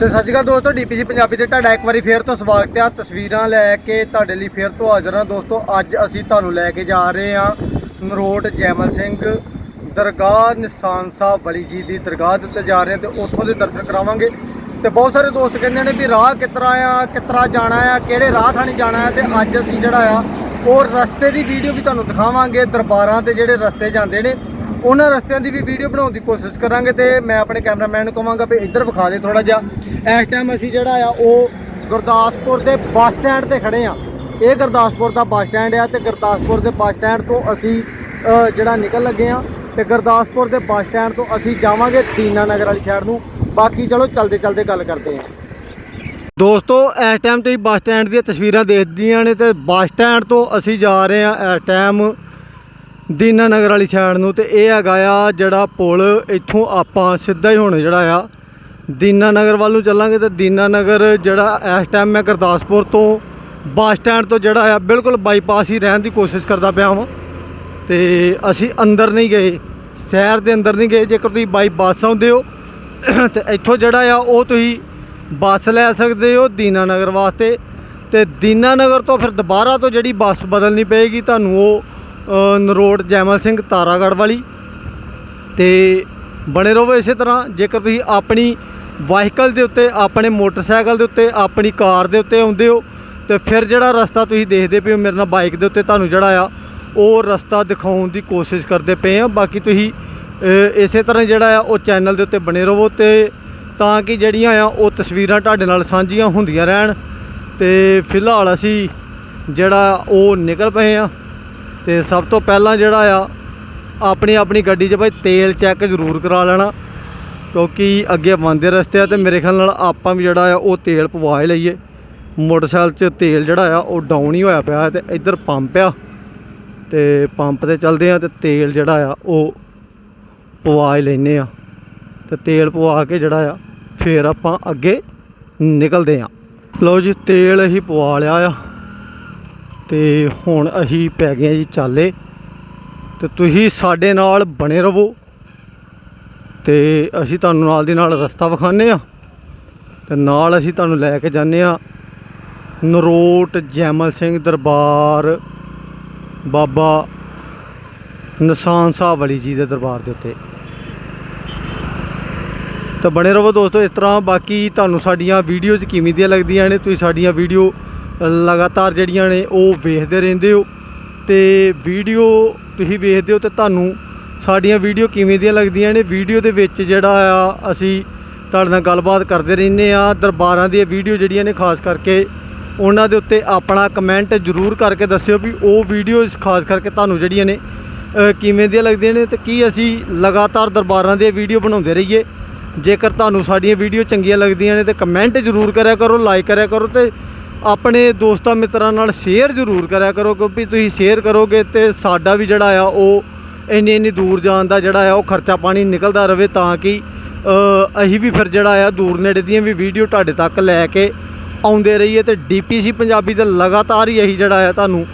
ਤੇ ਸਤਿ ਸ਼੍ਰੀ ਅਕਾਲ ਦੋਸਤੋ ਡੀਪੀਸੀ ਪੰਜਾਬੀ ਤੇ ਤੁਹਾਡਾ ਇੱਕ ਵਾਰੀ ਫੇਰ ਤੋਂ ਸਵਾਗਤ ਹੈ। ਤਸਵੀਰਾਂ ਲੈ ਕੇ ਤੁਹਾਡੇ ਲਈ ਫੇਰ ਤੋਂ ਹਾਜ਼ਰ ਹਾਂ ਦੋਸਤੋ। ਅੱਜ ਅਸੀਂ ਤੁਹਾਨੂੰ ਲੈ ਕੇ ਜਾ ਰਹੇ ਹਾਂ ਨਰੋਟ ਜੈਮਲ ਸਿੰਘ, ਦਰਗਾਹ ਨਿਸ਼ਾਨ ਸਾਹਿਬ ਵਲੀ ਜੀ ਦੀ ਦਰਗਾਹ ਦੇ ਉੱਤੇ ਜਾ ਰਹੇ ਹਾਂ ਤੇ ਉੱਥੋਂ ਦੇ ਦਰਸ਼ਨ ਕਰਾਵਾਂਗੇ। ਤੇ ਬਹੁਤ ਸਾਰੇ ਦੋਸਤ ਕਹਿੰਦੇ ਨੇ ਵੀ ਰਾਹ ਕਿਤਰਾ ਆ ਕਿਤਰਾ ਜਾਣਾ ਆ, ਕਿਹੜੇ ਰਾਹ ਥਾਣੀ ਜਾਣਾ ਆ ਤੇ ਅੱਜ ਅਸੀਂ ਜਿਹੜਾ ਆ, ਉਹ ਰਸਤੇ ਦੀ ਵੀਡੀਓ ਵੀ ਤੁਹਾਨੂੰ ਦਿਖਾਵਾਂਗੇ ਦਰਬਾਰਾਂ ਤੇ ਜਿਹੜੇ ਰਸਤੇ ਜਾਂਦੇ ਨੇ। ਉਹਨਾਂ ਰਸਤਿਆਂ ਦੀ ਵੀ ਵੀਡੀਓ ਬਣਾਉਣ ਦੀ ਕੋਸ਼ਿਸ਼ ਕਰਾਂਗੇ ਤੇ ਮੈਂ ਆਪਣੇ ਕੈਮਰਾਮੈਨ ਨੂੰ ਕਹਾਂਗਾ ਵੀ ਇੱਧਰ ਵਿਖਾ ਦੇ ਥੋੜਾ ਜਿਹਾ। ਇਸ ਟਾਈਮ ਅਸੀਂ ਜਿਹੜਾ ਆ, ਉਹ ਗੁਰਦਾਸਪੁਰ ਦੇ ਬੱਸ ਸਟੈਂਡ ਤੇ ਖੜੇ ਆ। ਇਹ ਗੁਰਦਾਸਪੁਰ ਦਾ ਬੱਸ ਸਟੈਂਡ ਆ ਤੇ ਗੁਰਦਾਸਪੁਰ ਦੇ ਬੱਸ ਸਟੈਂਡ ਤੋਂ ਅਸੀਂ ਜਿਹੜਾ ਨਿਕਲ ਲੱਗੇ ਆ ਤੇ ਗੁਰਦਾਸਪੁਰ ਦੇ ਬੱਸ ਸਟੈਂਡ ਤੋਂ ਅਸੀਂ ਜਾਵਾਂਗੇ ਦੀਨਾ ਨਗਰ ਵਾਲੀ ਸਾਈਡ ਨੂੰ। ਬਾਕੀ ਚਲੋ ਚਲਦੇ ਚਲਦੇ ਗੱਲ ਕਰਦੇ ਆ। ਦੋਸਤੋ, ਇਸ ਟਾਈਮ ਤੁਸੀਂ ਬੱਸ ਸਟੈਂਡ ਦੀਆਂ ਤਸਵੀਰਾਂ ਦੇਖਦੀਆਂ ਨੇ ਤੇ ਬੱਸ ਸਟੈਂਡ ਤੋਂ ਅਸੀਂ ਜਾ ਰਹੇ ਆ ਇਸ ਟਾਈਮ ਦੀਨਾ ਨਗਰ ਵਾਲੀ ਸਾਈਡ ਨੂੰ ਤੇ ਇਹ ਹੈਗਾ ਆ ਜਿਹੜਾ ਪੁਲ ਇੱਥੋਂ ਆਪਾਂ ਸਿੱਧਾ ਹੀ ਹੁਣ ਜਿਹੜਾ ਆ ਦੀਨਾ ਨਗਰ ਵੱਲ ਨੂੰ ਚੱਲਾਂਗੇ ਤੇ ਦੀਨਾ ਨਗਰ ਜਿਹੜਾ ਇਸ ਟਾਈਮ ਮੈਂ ਗੁਰਦਾਸਪੁਰ ਤੋਂ ਬੱਸ ਸਟੈਂਡ ਤੋਂ ਜਿਹੜਾ ਆ ਬਿਲਕੁਲ ਬਾਈਪਾਸ ਹੀ ਰਹਿਣ ਦੀ ਕੋਸ਼ਿਸ਼ ਕਰਦਾ ਪਿਆ ਹਾਂ ਤੇ ਅਸੀਂ ਅੰਦਰ ਨਹੀਂ ਗਏ, ਸ਼ਹਿਰ ਦੇ ਅੰਦਰ ਨਹੀਂ ਗਏ, ਜੇਕਰ ਤੁਸੀਂ ਬਾਈ ਬੱਸ ਆਉਂਦੇ ਹੋ, ਤੇ ਇੱਥੋਂ ਜਿਹੜਾ ਆ ਉਹ ਤੁਸੀਂ ਬੱਸ ਲੈ ਸਕਦੇ ਹੋ ਦੀਨਾ ਨਗਰ ਵਾਸਤੇ। ਤੇ ਦੀਨਾ ਨਗਰ ਤੋਂ ਫਿਰ ਦੁਬਾਰਾ ਤੋਂ ਜਿਹੜੀ ਬੱਸ ਬਦਲਣੀ ਪਏਗੀ, ਤੁਹਾਨੂੰ ਉਹ ਅ, ਨਰੋਡ ਜੈਮਲ ਸਿੰਘ ਤਾਰਾਗੜ੍ਹ ਵਾਲੀ ਤੇ ਬਣੇ ਰਹੋ ਇਸੇ ਤਰ੍ਹਾਂ ਜੇਕਰ ਤੁਸੀਂ ਆਪਣੀ ਵਾਹੀਕਲ ਦੇ ਉੱਤੇ ਆਪਣੇ ਮੋਟਰਸਾਈਕਲ ਦੇ ਉੱਤੇ ਆਪਣੀ ਕਾਰ ਦੇ ਉੱਤੇ ਆਉਂਦੇ ਹੋ ਤੇ ਫਿਰ ਜਿਹੜਾ ਰਸਤਾ ਤੁਸੀਂ ਦੇਖਦੇ ਪਏ ਹੋ ਮੇਰੇ ਨਾਲ ਬਾਈਕ ਦੇ ਉੱਤੇ ਤੁਹਾਨੂੰ ਜਿਹੜਾ ਆ ਉਹ ਰਸਤਾ ਦਿਖਾਉਣ ਦੀ ਕੋਸ਼ਿਸ਼ ਕਰਦੇ ਪਏ ਆ। ਬਾਕੀ ਤੁਸੀਂ ਇਸੇ ਤਰ੍ਹਾਂ ਜਿਹੜਾ ਆ ਉਹ ਚੈਨਲ ਦੇ ਉੱਤੇ ਬਣੇ ਰਹੋ ਤੇ ਤਾਂ ਕਿ ਜਿਹੜੀਆਂ ਆ ਉਹ ਤਸਵੀਰਾਂ ਤੁਹਾਡੇ ਨਾਲ ਸਾਂਝੀਆਂ ਹੁੰਦੀਆਂ ਰਹਿਣ। ਤੇ ਫਿਲਹਾਲ ਅਸੀਂ ਜਿਹੜਾ ਉਹ ਨਿਕਲ ਪਏ ਆ। ਤੇ ਸਭ ਤੋਂ ਪਹਿਲਾਂ ਜਿਹੜਾ ਆ, ਆਪਣੀ ਆਪਣੀ ਗੱਡੀ 'ਚ ਭਾਈ ਤੇਲ ਚੈੱਕ ਜ਼ਰੂਰ ਕਰਾ ਲੈਣਾ, ਕਿਉਂਕਿ ਅੱਗੇ ਬੰਦੇ ਰਸਤੇ ਆ ਤੇ ਮੇਰੇ ਖਿਆਲ ਨਾਲ ਆਪਾਂ ਵੀ ਜਿਹੜਾ ਆ ਉਹ ਤੇਲ ਪਵਾ ਹੀ ਲਈਏ। ਮੋਟਰਸਾਈਕਲ 'ਚ ਤੇਲ ਜਿਹੜਾ ਆ, ਉਹ ਡਾਊਨ ਹੀ ਹੋਇਆ ਪਿਆ ਤੇ ਇੱਧਰ ਪੰਪ ਆ। ਤੇ ਪੰਪ ਤੇ ਚੱਲਦੇ ਆ ਤੇ ਤੇਲ ਜਿਹੜਾ ਆ, ਉਹ ਪਵਾ ਹੀ ਲੈਨੇ ਆ। ਤੇ ਤੇਲ ਪਵਾ ਕੇ ਜਿਹੜਾ ਆ, ਫੇਰ ਆਪਾਂ ਅੱਗੇ ਨਿਕਲਦੇ ਆ। ਲਓ ਜੀ, ਤੇਲ ਅਸੀਂ ਪਵਾ ਲਿਆ ਆ। ਤੇ ਹੁਣ ਅਸੀਂ ਪੈ ਗਏ ਜੀ ਚਾਲੇ। ਤੇ ਤੁਸੀਂ ਸਾਡੇ ਨਾਲ ਬਣੇ ਰਹੋ। ਤੇ ਅਸੀਂ ਤੁਹਾਨੂੰ ਨਾਲ ਦੀ ਨਾਲ ਰਸਤਾ ਵਿਖਾਉਂਦੇ ਆ। ਤੇ ਨਾਲ ਅਸੀਂ ਤੁਹਾਨੂੰ ਲੈ ਕੇ ਜਾਂਦੇ ਆ। ਨਰੋਟ ਜੈਮਲ ਸਿੰਘ ਦਰਬਾਰ ਬਾਬਾ ਨਿਸ਼ਾਨ ਸਾਹਿਬ ਵਾਲੀ ਜੀ ਦੇ ਦਰਬਾਰ ਦੇ ਉੱਤੇ। ਤਾਂ ਬਣੇ ਰਹੋ ਦੋਸਤੋ ਇਸ ਤਰ੍ਹਾਂ। ਬਾਕੀ ਤੁਹਾਨੂੰ ਸਾਡੀਆਂ ਵੀਡੀਓਜ਼ ਕਿਵੇਂ ਦੀਆਂ ਲੱਗਦੀਆਂ ਨੇ, ਤੁਸੀਂ ਸਾਡੀਆਂ ਵੀਡੀਓ ਲਗਾਤਾਰ ਜਿਹੜੀਆਂ ਨੇ ਉਹ ਵੇਖਦੇ ਰਹਿੰਦੇ ਹੋ। ਤੇ ਵੀਡੀਓ ਤੁਸੀਂ ਵੇਖਦੇ ਹੋ ਤੇ ਤੁਹਾਨੂੰ ਸਾਡੀਆਂ ਵੀਡੀਓ ਕਿਵੇਂ ਦੀਆਂ ਲੱਗਦੀਆਂ ਨੇ। ਵੀਡੀਓ ਦੇ ਵਿੱਚ ਜਿਹੜਾ ਆ, ਅਸੀਂ ਤੁਹਾਡੇ ਨਾਲ ਗੱਲਬਾਤ ਕਰਦੇ ਰਹਿੰਦੇ ਆ ਦਰਬਾਰਾਂ ਦੀਆਂ ਵੀਡੀਓ ਜਿਹੜੀਆਂ ਨੇ ਖਾਸ ਕਰਕੇ ਉਹਨਾਂ ਦੇ ਉੱਤੇ ਆਪਣਾ ਕਮੈਂਟ ਜ਼ਰੂਰ ਕਰਕੇ ਦੱਸਿਓ ਵੀ ਉਹ ਵੀਡੀਓਜ਼ ਖਾਸ ਕਰਕੇ ਤੁਹਾਨੂੰ ਜਿਹੜੀਆਂ ਨੇ ਕਿਵੇਂ ਦੀਆਂ ਲੱਗਦੀਆਂ ਨੇ ਤੇ ਕੀ ਅਸੀਂ ਲਗਾਤਾਰ ਦਰਬਾਰਾਂ ਦੀਆਂ ਵੀਡੀਓ ਬਣਾਉਂਦੇ ਰਹੀਏ। ਜੇਕਰ ਤੁਹਾਨੂੰ ਸਾਡੀਆਂ ਵੀਡੀਓ ਚੰਗੀਆਂ ਲੱਗਦੀਆਂ ਨੇ ਤੇ ਕਮੈਂਟ ਜ਼ਰੂਰ ਕਰਿਆ ਕਰੋ ਲਾਈਕ ਕਰਿਆ ਕਰੋ ਤੇ ਆਪਣੇ ਦੋਸਤਾਂ ਮਿੱਤਰਾਂ ਨਾਲ ਸ਼ੇਅਰ ਜ਼ਰੂਰ ਕਰਿਆ ਕਰੋ, ਕਿਉਂਕਿ ਤੁਸੀਂ ਸ਼ੇਅਰ ਕਰੋਗੇ ਤੇ ਸਾਡਾ ਵੀ ਜਿਹੜਾ ਆ, ਉਹ ਇੰਨੀ ਇੰਨੀ ਦੂਰ ਜਾਣ ਦਾ ਜਿਹੜਾ ਆ, ਉਹ ਖਰਚਾ ਪਾਣੀ ਨਿਕਲਦਾ ਰਵੇ ਤਾਂ ਕਿ ਅਸੀਂ ਵੀ ਫਿਰ ਜਿਹੜਾ ਆ, ਦੂਰ ਨੇੜੇ ਦੀਆਂ ਵੀ ਵੀਡੀਓ ਤੁਹਾਡੇ ਤੱਕ ਲੈ ਕੇ ਆਉਂਦੇ ਰਹੀਏ ਤੇ ਡੀਪੀਸੀ ਪੰਜਾਬੀ ਤੇ ਲਗਾਤਾਰ ਹੀ ਅਸੀਂ ਜਿਹੜਾ ਆ, ਤੁਹਾਨੂੰ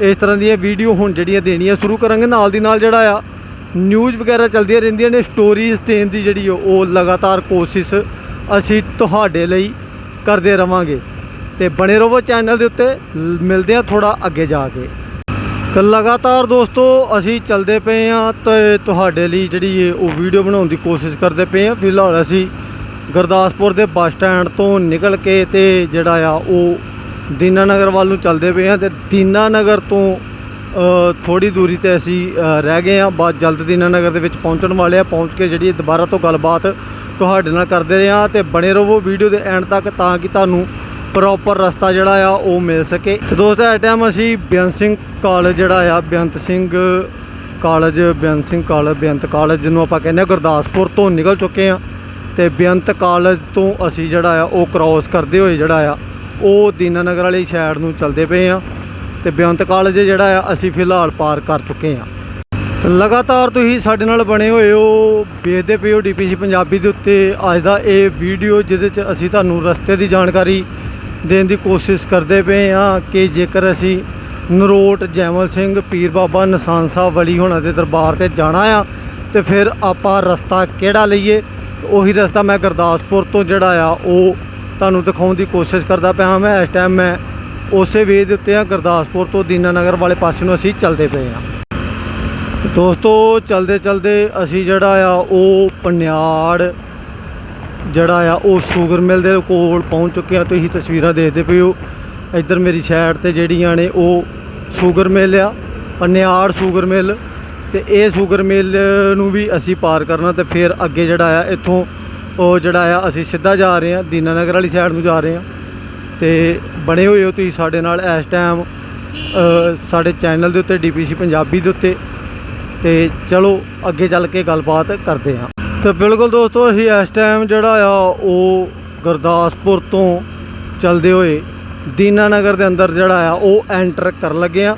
ਇਸ ਤਰ੍ਹਾਂ ਦੀਆਂ ਵੀਡੀਓ ਹੁਣ ਜਿਹੜੀਆਂ ਦੇਣੀਆਂ ਸ਼ੁਰੂ ਕਰਾਂਗੇ। ਨਾਲ ਦੀ ਨਾਲ ਜਿਹੜਾ ਆ ਨਿਊਜ਼ ਵਗੈਰਾ ਚੱਲਦੀਆਂ ਰਹਿੰਦੀਆਂ ਨੇ ਸਟੋਰੀਜ਼ ਦੇਣ ਦੀ ਜਿਹੜੀ ਉਹ- ਉਹ ਲਗਾਤਾਰ ਕੋਸ਼ਿਸ਼ ਅਸੀਂ ਤੁਹਾਡੇ ਲਈ ਕਰਦੇ ਰਵਾਂਗੇ। ਤੇ ਬਣੇ ਰਹੋ ਚੈਨਲ ਦੇ ਉੱਤੇ। ਮਿਲਦੇ ਆ ਥੋੜਾ ਅੱਗੇ ਜਾ ਕੇ। ਤੇ ਲਗਾਤਾਰ ਦੋਸਤੋ, ਅਸੀਂ ਚੱਲਦੇ ਪਏ ਆ ਤੇ ਤੁਹਾਡੇ ਲਈ ਜਿਹੜੀ ਇਹ ਉਹ ਵੀਡੀਓ ਬਣਾਉਣ ਦੀ ਕੋਸ਼ਿਸ਼ ਕਰਦੇ ਪਏ ਆ ਫਿਲਹਾਲ ਅਸੀਂ ਗੁਰਦਾਸਪੁਰ ਦੇ ਬੱਸ ਸਟੈਂਡ ਤੋਂ ਨਿਕਲ ਕੇ ਤੇ ਜਿਹੜਾ ਆ ਉਹ ਦੀਨਾ ਨਗਰ ਵੱਲ ਨੂੰ ਚੱਲਦੇ ਪਏ ਆ ਤੇ ਦੀਨਾ ਨਗਰ ਤੋਂ ਥੋੜੀ ਦੂਰੀ ਤੇ ਅਸੀਂ ਰਹਿ ਗਏ ਆ ਬਾਅਦ ਜਲਦ ਦੀਨਾ ਨਗਰ ਦੇ ਵਿੱਚ ਪਹੁੰਚਣ ਵਾਲੇ ਆ ਪਹੁੰਚ ਕੇ ਜਿਹੜੀ ਦੁਬਾਰਾ ਤੋਂ ਗੱਲਬਾਤ ਤੁਹਾਡੇ ਨਾਲ ਕਰਦੇ ਰਹੇ ਆ ਤੇ ਬਣੇ ਰਹੋ ਵੀਡੀਓ ਦੇ ਐਂਡ ਤੱਕ ਤਾਂ ਕਿ ਤੁਹਾਨੂੰ ਪ੍ਰੋਪਰ ਰਸਤਾ ਜਿਹੜਾ ਆ ਉਹ ਮਿਲ ਸਕੇ। ਤੇ ਦੋਸਤੋ, ਇਸ ਟਾਈਮ ਅਸੀਂ ਬੇਅੰਤ ਸਿੰਘ ਕਾਲਜ ਜਿਹੜਾ ਆ, Beant Singh college, Beant Singh college, Beant college ਜਿਹਨੂੰ ਆਪਾਂ ਕਹਿੰਦੇ ਆ ਗੁਰਦਾਸਪੁਰ ਤੋਂ ਨਿਕਲ ਚੁੱਕੇ ਆ ਤੇ ਬੇਅੰਤ ਕਾਲਜ ਤੋਂ ਅਸੀਂ ਜਿਹੜਾ ਆ, ਉਹ ਕ੍ਰਾਸ ਕਰਦੇ ਹੋਏ ਜਿਹੜਾ ਆ, ਉਹ ਦੀਨਾਨਗਰ ਵਾਲੀ ਸਾਈਡ ਨੂੰ ਚੱਲਦੇ ਪਏ ਆ ਤੇ ਬੇਅੰਤ ਕਾਲਜ ਜਿਹੜਾ ਆ, ਅਸੀਂ ਫਿਲਹਾਲ ਪਾਰ ਕਰ ਚੁੱਕੇ ਆ ਲਗਾਤਾਰ ਤੁਸੀਂ ਸਾਡੇ ਨਾਲ ਬਣੇ ਹੋਏ ਹੋ, ਵੇਖਦੇ ਪਏ ਹੋ ਡੀਪੀਸੀ ਪੰਜਾਬੀ ਦੇ ਉੱਤੇ। ਅੱਜ ਦਾ ਇਹ ਵੀਡੀਓ ਜਿਹਦੇ 'ਚ ਅਸੀਂ ਤੁਹਾਨੂੰ ਰਸਤੇ ਦੀ ਜਾਣਕਾਰੀ ਦੇਣ ਦੀ ਕੋਸ਼ਿਸ਼ ਕਰਦੇ ਪਏ ਆ ਕਿ ਜੇਕਰ ਅਸੀਂ ਨਰੋਟ ਜੈਮਲ ਸਿੰਘ, ਪੀਰ ਬਾਬਾ ਨਿਸ਼ਾਨ ਸਾਹਿਬ ਵਲੀ ਹੋਣਾ ਦੇ ਦਰਬਾਰ ਤੇ ਜਾਣਾ ਆ, ਤੇ ਫਿਰ ਆਪਾਂ ਰਸਤਾ ਕਿਹੜਾ ਲਈਏ? ਉਹੀ ਰਸਤਾ ਮੈਂ ਗੁਰਦਾਸਪੁਰ ਤੋਂ ਜਿਹੜਾ ਆ, ਉਹ ਤੁਹਾਨੂੰ ਦਿਖਾਉਣ ਦੀ ਕੋਸ਼ਿਸ਼ ਕਰਦਾ ਪਿਆ ਹਾਂ। ਮੈਂ ਇਸ ਟਾਈਮ ਮੈਂ ਉਸੇ ਵੇ ਦੇ ਉੱਤੇ ਆ, ਗੁਰਦਾਸਪੁਰ ਤੋਂ ਦੀਨਾਨਗਰ ਵਾਲੇ ਪਾਸੇ ਨੂੰ ਅਸੀਂ ਚੱਲਦੇ ਪਏ ਹਾਂ ਦੋਸਤੋ, ਚਲਦੇ ਚਲਦੇ ਅਸੀਂ ਜਿਹੜਾ ਆ, ਉਹ ਪਨਿਆੜ ਜਿਹੜਾ ਆ, ਉਹ ਸ਼ੂਗਰ ਮਿਲ ਦੇ ਕੋਲ ਪਹੁੰਚ ਚੁੱਕੇ ਆ। ਤੁਸੀਂ ਤਸਵੀਰਾਂ ਦੇਖਦੇ ਪਏ ਹੋ। ਇੱਧਰ ਮੇਰੀ ਸਾਈਡ ਤੇ ਜਿਹੜੀਆਂ ਨੇ, ਉਹ ਸ਼ੂਗਰ ਮਿਲ ਆ, ਪਨਿਆੜ ਸ਼ੂਗਰ ਮਿਲ ਤੇ ਇਹ ਸ਼ੂਗਰ ਮਿਲ ਨੂੰ ਵੀ ਅਸੀਂ ਪਾਰ ਕਰਨਾ ਤੇ ਫਿਰ ਅੱਗੇ ਜਿਹੜਾ ਆ, ਇੱਥੋਂ ਉਹ ਜਿਹੜਾ ਆ, ਅਸੀਂ ਸਿੱਧਾ ਜਾ ਰਹੇ ਆ, ਦੀਨਾਨਗਰ ਵਾਲੀ ਸਾਈਡ ਨੂੰ ਜਾ ਰਹੇ ਆ। ਤੇ ਬਣੇ ਹੋਏ ਹੋ ਤੁਸੀਂ ਸਾਡੇ ਨਾਲ ਇਸ ਟਾਈਮ ਸਾਡੇ ਚੈਨਲ ਦੇ ਉੱਤੇ ਡੀਪੀਸੀ ਪੰਜਾਬੀ ਦੇ ਉੱਤੇ। ਤੇ ਚਲੋ ਅੱਗੇ ਚੱਲ ਕੇ ਗੱਲਬਾਤ ਕਰਦੇ ਹਾਂ। ਤੇ ਬਿਲਕੁਲ ਦੋਸਤੋ ਅਸੀਂ ਇਸ ਟਾਈਮ ਜਿਹੜਾ ਆ ਉਹ ਗੁਰਦਾਸਪੁਰ ਤੋਂ ਚੱਲਦੇ ਹੋਏ ਦੀਨਾਨਗਰ ਦੇ ਅੰਦਰ ਜਿਹੜਾ ਆ ਉਹ ਐਂਟਰ ਕਰਨ ਲੱਗੇ ਆ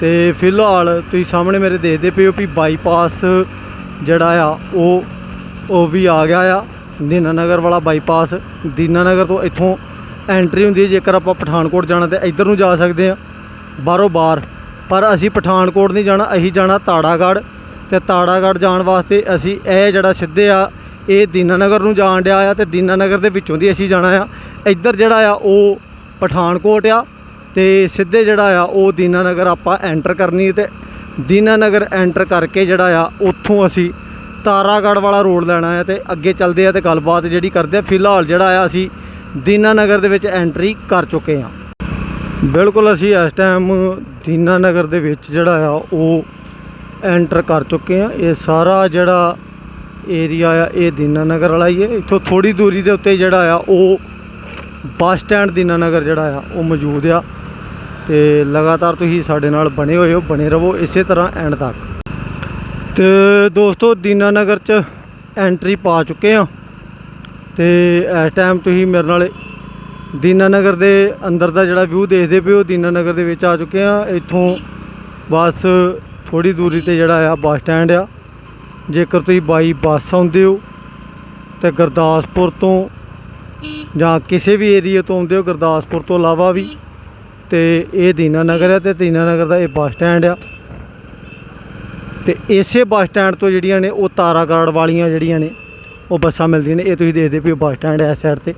ਤੇ ਫਿਲਹਾਲ ਤੁਸੀਂ ਸਾਹਮਣੇ ਮੇਰੇ ਦੇਖਦੇ ਪਏ ਹੋ ਵੀ ਬਾਈਪਾਸ ਜਿਹੜਾ ਆ ਉਹ ਉਹ ਵੀ ਆ ਗਿਆ ਆ। ਦੀਨਾਨਗਰ ਵਾਲਾ ਬਾਈਪਾਸ ਦੀਨਾਨਗਰ ਤੋਂ ਇੱਥੋਂ ਐਂਟਰੀ ਹੁੰਦੀ ਹੈ ਜੇਕਰ ਆਪਾਂ ਪਠਾਨਕੋਟ ਜਾਣਾ ਤੇ ਇੱਧਰ ਨੂੰ ਜਾ ਸਕਦੇ ਆ ਬਾਹਰੋਂ ਬਾਹਰ। ਪਰ ਅਸੀਂ ਪਠਾਨਕੋਟ ਨਹੀਂ ਜਾਣਾ, ਅਸੀਂ ਜਾਣਾ ਤਾੜਾਗੜ੍ਹ। ਤੇ ਤਾੜਾਗੜ੍ਹ ਜਾਣ ਵਾਸਤੇ ਅਸੀਂ ਇਹ ਜਿਹੜਾ ਸਿੱਧੇ ਆ, ਇਹ ਦੀਨਾਨਗਰ ਨੂੰ ਜਾਣ ਡਿਆ ਆ ਤੇ ਦੀਨਾਨਗਰ ਦੇ ਵਿੱਚੋਂ ਦੀ ਅਸੀਂ ਜਾਣਾ ਆ। ਇੱਧਰ ਜਿਹੜਾ ਆ, ਉਹ ਪਠਾਨਕੋਟ ਆ ਤੇ ਸਿੱਧੇ ਜਿਹੜਾ ਆ, ਉਹ ਦੀਨਾਨਗਰ ਆਪਾਂ ਐਂਟਰ ਕਰਨੀ ਹੈ ਤੇ ਦੀਨਾਨਗਰ ਐਂਟਰ ਕਰਕੇ ਜਿਹੜਾ ਆ, ਉੱਥੋਂ ਅਸੀਂ ਤਾਰਾਗੜ੍ਹ ਵਾਲਾ ਰੋਡ ਲੈਣਾ ਹੈ ਤੇ ਅੱਗੇ ਚੱਲਦੇ ਆ ਤੇ ਗੱਲਬਾਤ ਜਿਹੜੀ ਕਰਦੇ ਆ। ਫਿਲਹਾਲ ਜਿਹੜਾ ਆ, ਅਸੀਂ ਦੀਨਾ ਨਗਰ ਦੇ ਵਿੱਚ ਐਂਟਰੀ ਕਰ ਚੁੱਕੇ ਆ। ਬਿਲਕੁਲ ਅਸੀਂ ਇਸ ਟਾਈਮ ਦੀਨਾ ਨਗਰ ਦੇ ਵਿੱਚ ਜਿਹੜਾ ਆ, ਉਹ ਐਂਟਰ ਕਰ ਚੁੱਕੇ ਆ। ਇਹ ਸਾਰਾ ਜਿਹੜਾ ਏਰੀਆ ਆ, ਇਹ ਦੀਨਾ ਨਗਰ ਵਾਲਾ ਹੀ ਹੈ। ਇੱਥੋਂ ਥੋੜੀ ਦੂਰੀ ਦੇ ਉੱਤੇ ਜਿਹੜਾ ਆ, ਉਹ ਬੱਸ ਸਟੈਂਡ ਦੀਨਾ ਨਗਰ ਜਿਹੜਾ ਆ, ਉਹ ਮੌਜੂਦ ਆ। ਤੇ ਲਗਾਤਾਰ ਤੁਸੀਂ ਸਾਡੇ ਨਾਲ ਬਣੇ ਹੋਏ ਹੋ, ਬਣੇ ਰਹੋ ਇਸੇ ਤਰ੍ਹਾਂ ਐਂਡ ਤੱਕ। ਤੇ ਦੋਸਤੋ ਦੀਨਾਨਗਰ ਚ ਐਂਟਰੀ ਪਾ ਚੁੱਕੇ ਆ। ਤੇ ਇਸ ਟਾਈਮ ਤੁਸੀਂ ਮੇਰੇ ਨਾਲ ਦੀਨਾਨਗਰ ਦੇ ਅੰਦਰ ਦਾ ਜਿਹੜਾ ਵਿਊ ਦੇਖਦੇ ਪਏ ਹੋ, ਦੀਨਾਨਗਰ ਦੇ ਵਿੱਚ ਆ ਚੁੱਕੇ ਆ। ਇੱਥੋਂ ਬਸ ਥੋੜੀ ਦੂਰੀ ਤੇ ਜਿਹੜਾ ਆ, ਬੱਸ ਸਟੈਂਡ ਆ। ਜੇਕਰ ਤੁਸੀਂ ਬਾਈ ਬੱਸ ਆਉਂਦੇ ਹੋ ਤੇ ਗੁਰਦਾਸਪੁਰ ਤੋਂ ਜਾਂ ਕਿਸੇ ਵੀ ਏਰੀਆ ਤੋਂ ਆਉਂਦੇ ਹੋ, ਗੁਰਦਾਸਪੁਰ ਤੋਂ ਇਲਾਵਾ ਵੀ ਤੇ ਇਹ ਦੀਨਾਨਗਰ ਹੈ ਤੇ ਦੀਨਾਨਗਰ ਦਾ ਇਹ ਬੱਸ ਸਟੈਂਡ ਆ। ਤੇ ਇਸੇ ਬੱਸ ਸਟੈਂਡ ਤੋਂ ਜਿਹੜੀਆਂ ਨੇ ਉਹ ਤਾਰਾਗੜ੍ਹ ਵਾਲੀਆਂ ਜਿਹੜੀਆਂ ਨੇ, ਉਹ ਬੱਸਾਂ ਮਿਲਦੀਆਂ ਨੇ। ਇਹ ਤੁਸੀਂ ਦੇਖਦੇ ਪਏ ਹੋ ਬੱਸ ਸਟੈਂਡ ਹੈ ਇਸ ਸਾਈਡ ਤੇ।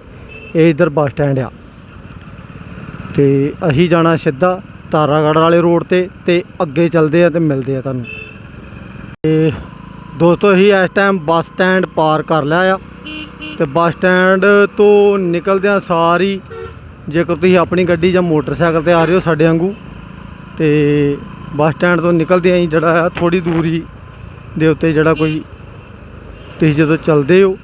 ਇਹ ਇਧਰ ਬੱਸ ਸਟੈਂਡ ਆ। ਤੇ ਅਸੀਂ ਜਾਣਾ ਸਿੱਧਾ ਤਾਰਾਗੜ੍ਹ ਵਾਲੇ ਰੋਡ ਤੇ ਤੇ ਅੱਗੇ ਚੱਲਦੇ ਆ ਤੇ ਮਿਲਦੇ ਆ ਤੁਹਾਨੂੰ। ਤੇ ਦੋਸਤੋ, ਅਸੀਂ ਇਸ ਟਾਈਮ ਬੱਸ ਸਟੈਂਡ ਪਾਰ ਕਰ ਲਿਆ ਆ। ਤੇ ਬੱਸ ਸਟੈਂਡ ਤੋਂ ਨਿਕਲਦਿਆਂ ਸਾਰੀ। ਜੇਕਰ ਤੁਸੀਂ ਆਪਣੀ ਗੱਡੀ ਜਾਂ ਮੋਟਰਸਾਈਕਲ ਤੇ ਆ ਰਹੇ ਹੋ ਸਾਡੇ ਵਾਂਗੂ, ਤੇ ਬੱਸ ਸਟੈਂਡ ਤੋਂ ਨਿਕਲਦਿਆਂ ਹੀ ਜਿਹੜਾ ਆ ਥੋੜੀ ਦੂਰੀ ਦੇ ਉੱਤੇ ਜਿਹੜਾ ਕੋਈ ਤੁਸੀਂ ਜਦੋਂ ਚੱਲਦੇ ਹੋ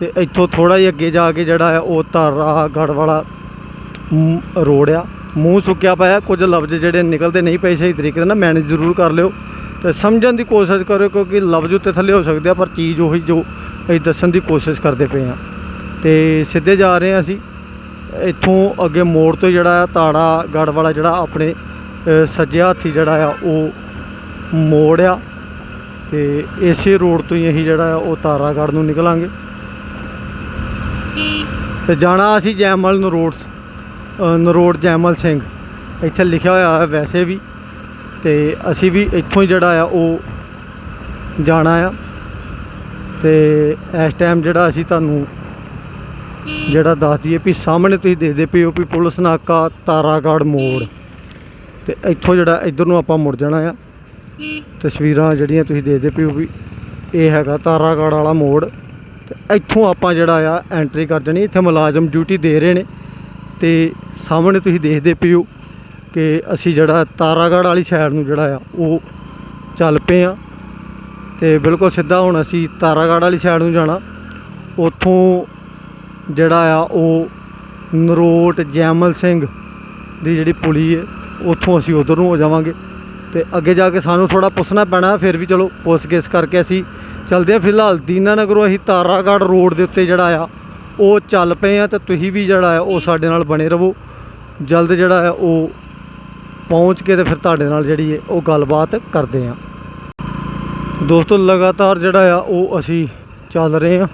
ਤੇ ਇੱਥੋਂ ਥੋੜਾ ਜਿਹਾ ਅੱਗੇ ਜਾ ਕੇ ਜਿਹੜਾ ਆ ਉਹ ਤਾਰਾ ਗੜ ਵਾਲਾ ਰੋਡ ਆ। ਮੂੰਹ ਸੁੱਕਿਆ ਪਿਆ, ਕੁਝ ਲਫ਼ਜ਼ ਜਿਹੜੇ ਨਿਕਲਦੇ ਨਹੀਂ ਪਏ ਸਹੀ ਤਰੀਕੇ ਨਾਲ ਮੈਨੇਜ ਜ਼ਰੂਰ ਕਰ ਲਿਓ। ਤੇ ਸਮਝਣ ਦੀ ਕੋਸ਼ਿਸ਼ ਕਰਿਓ, ਕਿਉਂਕਿ ਲਫ਼ਜ਼ ਉੱਤੇ ਥੱਲੇ ਹੋ ਸਕਦੇ ਆ, ਪਰ ਚੀਜ਼ ਉਹੀ ਜੋ ਅਸੀਂ ਦੱਸਣ ਦੀ ਕੋਸ਼ਿਸ਼ ਕਰਦੇ ਪਏ ਆ। ਤੇ ਸਿੱਧੇ ਜਾ ਰਹੇ ਆ ਅਸੀਂ, ਇੱਥੋਂ ਅੱਗੇ ਮੋੜ ਤੋਂ ਜਿਹੜਾ ਆ, ਤਾੜਾ ਗੜ ਵਾਲਾ ਜਿਹੜਾ ਆਪਣੇ ਸੱਜੇ ਹੱਥੀ ਜਿਹੜਾ ਆ, ਉਹ ਮੋੜ ਆ ਤੇ ਇਸੇ ਰੋਡ ਤੋਂ ਹੀ ਅਸੀਂ ਜਿਹੜਾ ਆ, ਉਹ ਤਾਰਾਗੜ੍ਹ ਨੂੰ ਨਿਕਲਾਂਗੇ। ਤੇ ਜਾਣਾ ਅਸੀਂ ਜੈਮਲ ਨਰੋਡ ਨਰੋਡ ਜੈਮਲ ਸਿੰਘ। ਇੱਥੇ ਲਿਖਿਆ ਹੋਇਆ ਹੈ ਵੈਸੇ ਵੀ। ਤੇ ਅਸੀਂ ਵੀ ਇੱਥੋਂ ਹੀ ਜਿਹੜਾ ਆ, ਉਹ ਜਾਣਾ ਆ। ਤੇ ਇਸ ਟਾਈਮ ਜਿਹੜਾ ਅਸੀਂ ਤੁਹਾਨੂੰ ਜਿਹੜਾ ਦੱਸ ਦਈਏ ਵੀ ਸਾਹਮਣੇ ਤੁਸੀਂ ਦੇਖਦੇ ਪਏ ਹੋ ਵੀ ਪੁਲਿਸ ਨਾਕਾ ਤਾਰਾਗੜ੍ਹ ਮੋੜ। ਤੇ ਇੱਥੋਂ ਜਿਹੜਾ ਇੱਧਰ ਨੂੰ ਆਪਾਂ ਮੁੜ ਜਾਣਾ ਆ। ਤਸਵੀਰਾਂ ਜਿਹੜੀਆਂ ਤੁਸੀਂ ਦੇਖਦੇ ਹੋ ਵੀ ਇਹ ਹੈਗਾ ਤਾਰਾਗੜ੍ਹ ਵਾਲਾ ਮੋੜ। ਤੇ ਇੱਥੋਂ ਆਪਾਂ ਜਿਹੜਾ ਆ ਐਂਟਰੀ ਕਰ ਜਾਣੀ ਇੱਥੇ ਮੁਲਾਜ਼ਮ ਡਿਊਟੀ ਦੇ ਰਹੇ ਨੇ। ਤੇ ਸਾਹਮਣੇ ਤੁਸੀਂ ਦੇਖਦੇ ਹੋ ਕਿ ਅਸੀਂ ਜਿਹੜਾ ਤਾਰਾਗੜ੍ਹ ਵਾਲੀ ਸਾਈਡ ਨੂੰ ਜਿਹੜਾ ਆ ਉਹ ਚੱਲ ਪਏ ਆ। ਤੇ ਬਿਲਕੁਲ ਸਿੱਧਾ ਹੁਣ ਅਸੀਂ ਤਾਰਾਗੜ੍ਹ ਵਾਲੀ ਸਾਈਡ ਨੂੰ ਜਾਣਾ। ਉੱਥੋਂ ਜਿਹੜਾ ਆ ਉਹ ਨਰੋਟ ਜੈਮਲ ਸਿੰਘ ਦੀ ਜਿਹੜੀ ਪੁਲੀ ਹੈ ਉੱਥੋਂ ਅਸੀਂ ਉਧਰ ਨੂੰ ਹੋ ਜਾਵਾਂਗੇ। ਤੇ ਅੱਗੇ ਜਾ ਕੇ ਸਾਨੂੰ ਥੋੜਾ ਪੁੱਛਣਾ ਪੈਣਾ, ਫਿਰ ਵੀ ਚਲੋ ਪੁੱਛ ਕੇ ਇਸ ਕਰਕੇ ਅਸੀਂ ਚੱਲਦੇ ਆ ਫਿਲਹਾਲ ਦੀਨਾਨਗਰੋਂ ਅਸੀਂ ਤਾਰਾਗੜ੍ਹ ਰੋਡ ਦੇ ਉੱਤੇ ਜਿਹੜਾ ਆ, ਉਹ ਚੱਲ ਪਏ ਆ ਤੇ ਤੁਸੀਂ ਵੀ ਜਿਹੜਾ ਆ, ਉਹ ਸਾਡੇ ਨਾਲ ਬਣੇ ਰਹੋ। ਜਲਦ ਜਿਹੜਾ ਆ, ਉਹ ਪਹੁੰਚ ਕੇ ਤੇ ਫਿਰ ਤੁਹਾਡੇ ਨਾਲ ਜਿਹੜੀ ਹੈ ਉਹ ਗੱਲਬਾਤ ਕਰਦੇ ਆ ਦੋਸਤੋ, ਲਗਾਤਾਰ ਜਿਹੜਾ ਆ, ਉਹ ਅਸੀਂ ਚੱਲ ਰਹੇ ਆ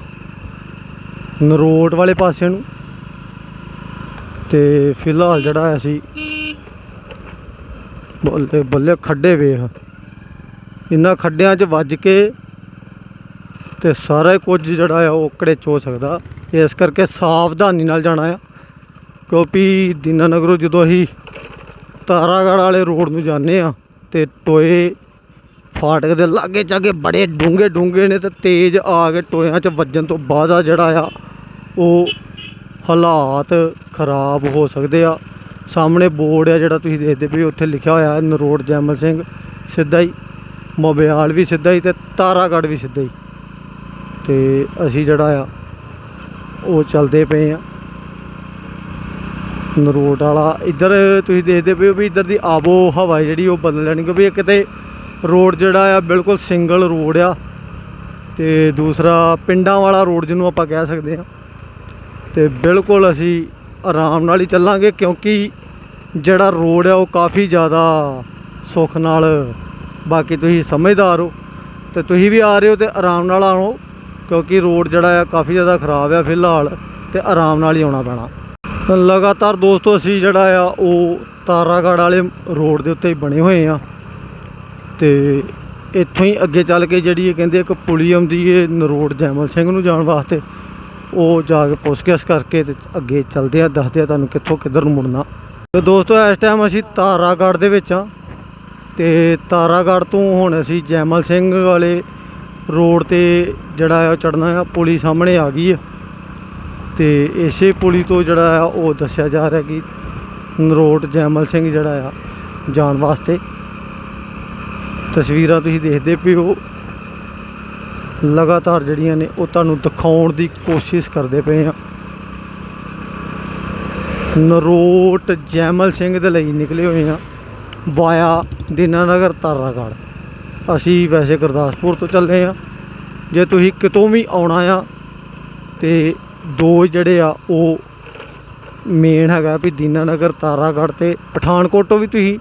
ਨਰੋਟ ਵਾਲੇ ਪਾਸੇ ਨੂੰ। ਤੇ ਫਿਲਹਾਲ ਜਿਹੜਾ ਅਸੀਂ ਬੱਲੇ ਬੱਲੇ ਖੱਡੇ ਵੇਖ। ਇਹਨਾਂ ਖੱਡਿਆਂ 'ਚ ਵੱਜ ਕੇ ਤੇ ਸਾਰਾ ਕੁਝ ਜਿਹੜਾ ਆ ਉਹ ਕੜੇ ਹੋ ਸਕਦਾ। ਇਸ ਕਰਕੇ ਸਾਵਧਾਨੀ ਨਾਲ ਜਾਣਾ ਆ। ਕਿਉਂਕਿ ਦੀਨਾਨਗਰੋਂ ਜਦੋਂ ਅਸੀਂ ਤਾਰਾਗੜ੍ਹ ਵਾਲੇ ਰੋਡ ਨੂੰ ਜਾਂਦੇ ਆ ਤੇ ਟੋਏ ਫਾਟਕ ਦੇ ਲਾਗੇ ਚਾਗੇ ਬੜੇ ਡੂੰਘੇ ਡੂੰਘੇ ਨੇ ਤੇ ਤੇਜ਼ ਆ ਕੇ ਟੋਇਆਂ 'ਚ ਵੱਜਣ ਤੋਂ ਬਾਅਦ ਆ ਜਿਹੜਾ ਆ, ਉਹ ਹਾਲਾਤ ਖਰਾਬ ਹੋ ਸਕਦੇ ਆ। ਸਾਹਮਣੇ ਬੋਰਡ ਆ ਜਿਹੜਾ ਤੁਸੀਂ ਦੇਖਦੇ ਪਏ ਹੋ, ਉੱਥੇ ਲਿਖਿਆ ਹੋਇਆ ਹੈ ਨਰੋੜ ਜੈਮਲ ਸਿੰਘ ਸਿੱਧਾ ਹੀ ਮੋਬਿਆਲ ਵੀ ਸਿੱਧਾ ਹੀ ਤੇ ਤਾਰਾਗੜ੍ਹ ਵੀ ਸਿੱਧਾ ਹੀ। ਤੇ ਅਸੀਂ ਜਿਹੜਾ ਆ ਉਹ ਚੱਲਦੇ ਪਏ ਆ। ਨਰੋਟ ਵਾਲਾ ਇੱਧਰ ਤੁਸੀਂ ਦੇਖਦੇ ਪਏ ਹੋ ਵੀ ਇੱਧਰ ਦੀ ਆਬੋ ਹਵਾ ਜਿਹੜੀ ਉਹ ਬਦਲ ਲੈਣੀ ਕਿਉਂਕਿ ਇੱਕ ਤੇ ਰੋਡ ਜਿਹੜਾ ਆ ਬਿਲਕੁਲ ਸਿੰਗਲ ਰੋਡ ਆ। ਤੇ ਦੂਸਰਾ ਪਿੰਡਾਂ ਵਾਲਾ ਰੋਡ ਜਿਹਨੂੰ ਆਪਾਂ ਕਹਿ ਸਕਦੇ ਆ। ਤੇ ਬਿਲਕੁਲ ਅਸੀਂ ਆਰਾਮ ਨਾਲ ਹੀ ਚੱਲਾਂਗੇ ਕਿਉਂਕਿ ਜਿਹੜਾ ਰੋਡ ਆ ਉਹ ਕਾਫੀ ਜ਼ਿਆਦਾ ਸੁੱਖ ਨਾਲ ਬਾਕੀ ਤੁਸੀਂ ਸਮਝਦਾਰ ਹੋ ਤੇ ਤੁਸੀਂ ਵੀ ਆ ਰਹੇ ਹੋ ਤੇ ਆਰਾਮ ਨਾਲ ਆਓ ਕਿਉਂਕਿ ਰੋਡ ਜਿਹੜਾ ਆ ਕਾਫੀ ਜ਼ਿਆਦਾ ਖਰਾਬ ਆ ਫਿਲਹਾਲ ਤੇ ਆਰਾਮ ਨਾਲ ਹੀ ਆਉਣਾ ਪੈਣਾ। ਲਗਾਤਾਰ ਦੋਸਤੋ ਅਸੀਂ ਜਿਹੜਾ ਆ ਉਹ ਤਾਰਾਗੜ੍ਹ ਵਾਲੇ ਰੋਡ ਦੇ ਉੱਤੇ ਹੀ ਬਣੇ ਹੋਏ ਆ ਤੇ ਇੱਥੋਂ ਹੀ ਅੱਗੇ ਚੱਲ ਕੇ ਜਿਹੜੀ ਇਹ ਕਹਿੰਦੇ ਇੱਕ ਪੁਲੀ ਆਉਂਦੀ ਏ ਨਰੋੜ ਜੈਮਲ ਸਿੰਘ ਨੂੰ ਜਾਣ ਵਾਸਤੇ ਉਹ ਜਾ ਕੇ ਪੁੱਛਗਿੱਛ ਕਰਕੇ ਤੇ ਅੱਗੇ ਚੱਲਦੇ ਆ, ਦੱਸਦੇ ਆ ਤੁਹਾਨੂੰ ਕਿੱਥੋਂ ਕਿੱਧਰ ਨੂੰ ਮੁੜਨਾ। ਤੇ ਦੋਸਤੋ, ਇਸ ਟਾਈਮ ਅਸੀਂ ਤਾਰਾਗੜ੍ਹ ਦੇ ਵਿੱਚ ਆ। ਤੇ ਤਾਰਾਗੜ੍ਹ ਤੋਂ ਹੁਣ ਅਸੀਂ ਜੈਮਲ ਸਿੰਘ ਵਾਲੇ ਰੋਡ ਤੇ ਜਿਹੜਾ ਆ ਚੜਨਾ ਆ, ਪੁਲੀ ਸਾਹਮਣੇ ਆ ਗਈ ਆ। ਤੇ ਇਸੇ ਪੁਲੀ ਤੋਂ ਜਿਹੜਾ ਆ, ਉਹ ਦੱਸਿਆ ਜਾ ਰਿਹਾ ਕਿ ਨਰੋਟ ਜੈਮਲ ਸਿੰਘ ਜਿਹੜਾ ਆ, ਜਾਣ ਵਾਸਤੇ। ਤਸਵੀਰਾਂ ਤੁਸੀਂ ਦੇਖਦੇ ਪਿਓ ਲਗਾਤਾਰ ਜਿਹੜੀਆਂ ਨੇ ਉਹ ਤੁਹਾਨੂੰ ਦਿਖਾਉਣ ਦੀ ਕੋਸ਼ਿਸ਼ ਕਰਦੇ ਪਏ ਆ ਨਰੋਟ ਜੈਮਲ ਸਿੰਘ ਦੇ ਲਈ ਨਿਕਲੇ ਹੋਏ ਆ ਵਾਇਆ ਦੀਨਾਨਗਰ ਤਾਰਾਗੜ੍ਹ। ਅਸੀਂ ਵੈਸੇ ਗੁਰਦਾਸਪੁਰ ਤੋਂ ਚੱਲੇ ਆ ਜੇ ਤੁਸੀਂ ਕਿਤੋਂ ਵੀ ਆਉਣਾ ਆ ਤੇ ਦੋ ਜਿਹੜੇ ਆ ਉਹ ਮੇਨ ਹੈਗਾ ਵੀ ਦੀਨਾਨਗਰ ਤਾਰਾਗੜ੍ਹ ਤੇ ਪਠਾਨਕੋਟ ਤੋਂ ਵੀ ਤੁਸੀਂ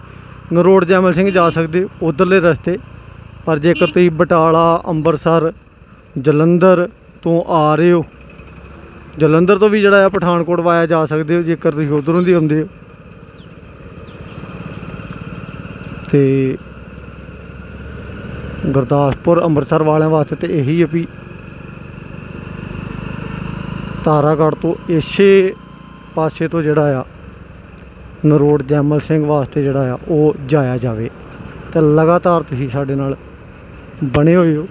ਨਰੋੜ ਜੈਮਲ ਸਿੰਘ ਜਾ ਸਕਦੇ ਹੋ, ਉਧਰਲੇ ਰਸਤੇ। ਪਰ ਜੇਕਰ ਤੁਸੀਂ ਬਟਾਲਾ ਅੰਮ੍ਰਿਤਸਰ ਜਲੰਧਰ ਤੋਂ ਆ ਰਹੇ ਹੋ। ਜਲੰਧਰ ਤੋਂ ਵੀ ਜਿਹੜਾ ਆ ਪਠਾਨਕੋਟ ਵਾਇਆ ਜਾ ਸਕਦੇ ਹੋ, ਜੇਕਰ ਤੁਸੀਂ ਉਧਰੋਂ ਦੀ ਆਉਂਦੇ ਹੋ। ਤੇ ਗੁਰਦਾਸਪੁਰ, ਅੰਮ੍ਰਿਤਸਰ ਵਾਲਿਆਂ ਵਾਸਤੇ ਤੇ ਇਹੀ ਹੈ ਵੀ ਤਾਰਾਗੜ੍ਹ ਤੋਂ ਇਸੇ ਪਾਸੇ ਤੋਂ ਜਿਹੜਾ ਆ, ਨਰੋੜ ਜੈਮਲ ਸਿੰਘ ਵਾਸਤੇ ਜਿਹੜਾ ਆ, ਉਹ ਜਾਇਆ ਜਾਵੇ। ਤੇ ਲਗਾਤਾਰ ਤੁਸੀਂ ਸਾਡੇ ਨਾਲ ਬਣੇ ਹੋਏ ਹੋ।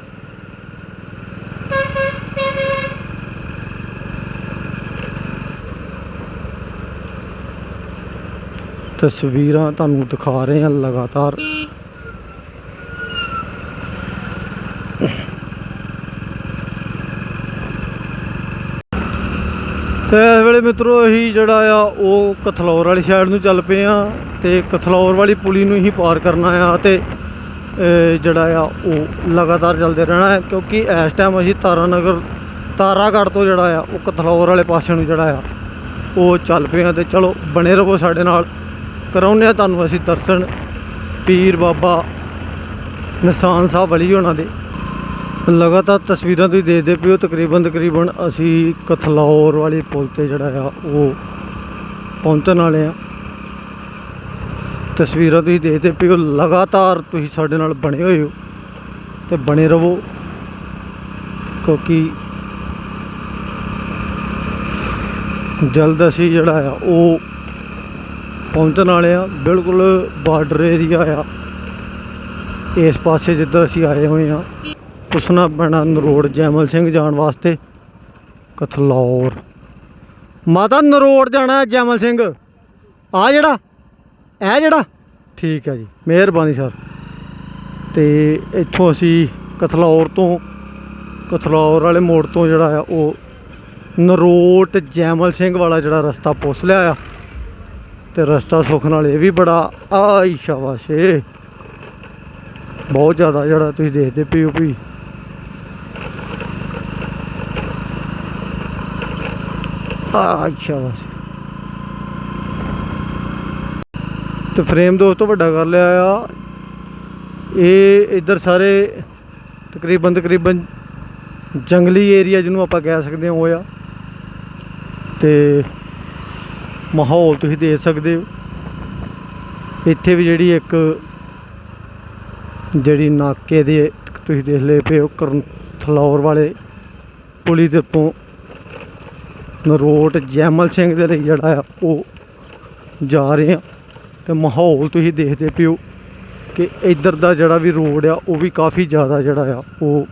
ਤਸਵੀਰਾਂ ਤੁਹਾਨੂੰ ਦਿਖਾ ਰਹੇ ਹਾਂ ਲਗਾਤਾਰ। ਤੇ ਇਸ ਵੇਲੇ ਮਿੱਤਰੋ ਅਸੀਂ ਜਿਹੜਾ ਆ, ਉਹ ਕਥਲੌਰ ਵਾਲੀ ਸਾਈਡ ਨੂੰ ਚੱਲ ਪਏ ਆ ਤੇ ਕਥਲੌਰ ਵਾਲੀ ਪੁਲੀ ਨੂੰ ਹੀ ਪਾਰ ਕਰਨਾ ਆ ਤੇ ਜਿਹੜਾ ਆ, ਉਹ ਲਗਾਤਾਰ ਚੱਲਦੇ ਰਹਿਣਾ ਹੈ ਕਿਉਂਕਿ ਇਸ ਟਾਈਮ ਅਸੀਂ ਤਾਰਾਨਗਰ, ਤਾਰਾਗੜ੍ਹ ਤੋਂ ਜਿਹੜਾ ਆ, ਉਹ ਕਥਲੌਰ ਵਾਲੇ ਪਾਸੇ ਨੂੰ ਜਿਹੜਾ ਆ, ਉਹ ਚੱਲ ਪਏ ਆ ਤੇ ਚਲੋ ਬਣੇ ਰਹੋ ਸਾਡੇ ਨਾਲ। ਕਰਾਉਂਦੇ ਆ ਤੁਹਾਨੂੰ ਅਸੀਂ ਦਰਸ਼ਨ, ਪੀਰ ਬਾਬਾ ਨਿਸ਼ਾਨ ਸਾਹਿਬ ਵਾਲੀ ਉਹਨਾਂ ਦੇ। ਲਗਾਤਾਰ ਤਸਵੀਰਾਂ ਤੁਸੀਂ ਦੇਖਦੇ ਪਏ ਹੋ, ਤਕਰੀਬਨ ਤਕਰੀਬਨ ਅਸੀਂ ਕਥਲੌਰ ਵਾਲੇ ਪੁਲ ਤੇ ਜਿਹੜਾ ਆ, ਉਹ ਪਹੁੰਚਣ ਵਾਲੇ ਆ ਤਸਵੀਰਾਂ ਤੁਸੀਂ ਦੇਖਦੇ ਪਏ ਹੋ, ਲਗਾਤਾਰ ਤੁਸੀਂ ਸਾਡੇ ਨਾਲ ਬਣੇ ਹੋਏ ਹੋ ਤੇ ਬਣੇ ਰਹੋ, ਕਿਉਂਕਿ ਜਲਦ ਅਸੀਂ ਜਿਹੜਾ ਆ, ਉਹ ਪਹੁੰਚਣ ਵਾਲੇ ਆ, ਬਿਲਕੁਲ ਬਾਰਡਰ ਏਰੀਆ ਆ। ਇਸ ਪਾਸੇ ਜਿੱਧਰ ਅਸੀਂ ਆਏ ਹੋਏ ਆ ਪੁੱਛਣਾ ਪੈਣਾ ਨਰੋੜ, ਜੈਮਲ ਸਿੰਘ ਜਾਣ ਵਾਸਤੇ, ਕਥਲੌਰ। ਮਾਤਾ ਨਰੋੜ ਜਾਣਾ ਜੈਮਲ ਸਿੰਘ। ਆ ਜਿਹੜਾ, ਇਹ ਜਿਹੜਾ? ਠੀਕ ਹੈ ਜੀ, ਮਿਹਰਬਾਨੀ ਸਰ। ਤੇ ਇੱਥੋਂ ਅਸੀਂ ਕਥਲੌਰ ਤੋਂ, ਕਥਲੌਰ ਵਾਲੇ ਮੋੜ ਤੋਂ ਜਿਹੜਾ ਆ, ਉਹ ਨਰੋਟ, ਜੈਮਲ ਸਿੰਘ ਵਾਲਾ ਜਿਹੜਾ ਰਸਤਾ ਪੁੱਛ ਲਿਆ ਆ। ਤੇ ਰਸਤਾ ਸੁੱਖ ਨਾਲ ਇਹ ਵੀ ਬੜਾ ਆਈ ਸ਼ਾਬਾਸ਼ੇ ਬਹੁਤ ਜ਼ਿਆਦਾ ਜਿਹੜਾ ਤੁਸੀਂ ਦੇਖਦੇ ਪਏ ਹੋ ਵੀ। ਆਈ ਸ਼ਾਬਾਸ਼। ਤੇ ਫਰੇਮ ਦੋਸਤੋ ਵੱਡਾ ਕਰ ਲਿਆ ਆ। ਇਹ ਇੱਧਰ ਸਾਰੇ ਤਕਰੀਬਨ ਤਕਰੀਬਨ ਜੰਗਲੀ ਏਰੀਆ ਜਿਹਨੂੰ ਆਪਾਂ ਕਹਿ ਸਕਦੇ ਹਾਂ ਉਹ ਆ। ਤੇ ਮਾਹੌਲ ਤੁਸੀਂ ਦੇਖ ਸਕਦੇ ਹੋ। ਇੱਥੇ ਵੀ ਜਿਹੜੀ ਇੱਕ ਜਿਹੜੀ ਨਾਕੇ ਦੇ ਤੁਸੀਂ ਦੇਖ ਲਏ ਪਏ ਹੋ, ਕਰਨ ਥਲੌਰ ਵਾਲੇ ਪੁਲੀ ਦੇ ਉੱਤੋਂ ਨਰੋਟ ਜੈਮਲ ਸਿੰਘ ਦੇ ਲਈ ਜਿਹੜਾ ਆ, ਉਹ ਜਾ ਰਹੇ ਆ। ਤੇ ਮਾਹੌਲ ਤੁਸੀਂ ਦੇਖਦੇ ਪਿਓ ਕਿ ਇੱਧਰ ਦਾ ਜਿਹੜਾ ਵੀ ਰੋਡ ਆ, ਉਹ ਵੀ ਕਾਫੀ ਜ਼ਿਆਦਾ ਜਿਹੜਾ ਆ, ਉਹ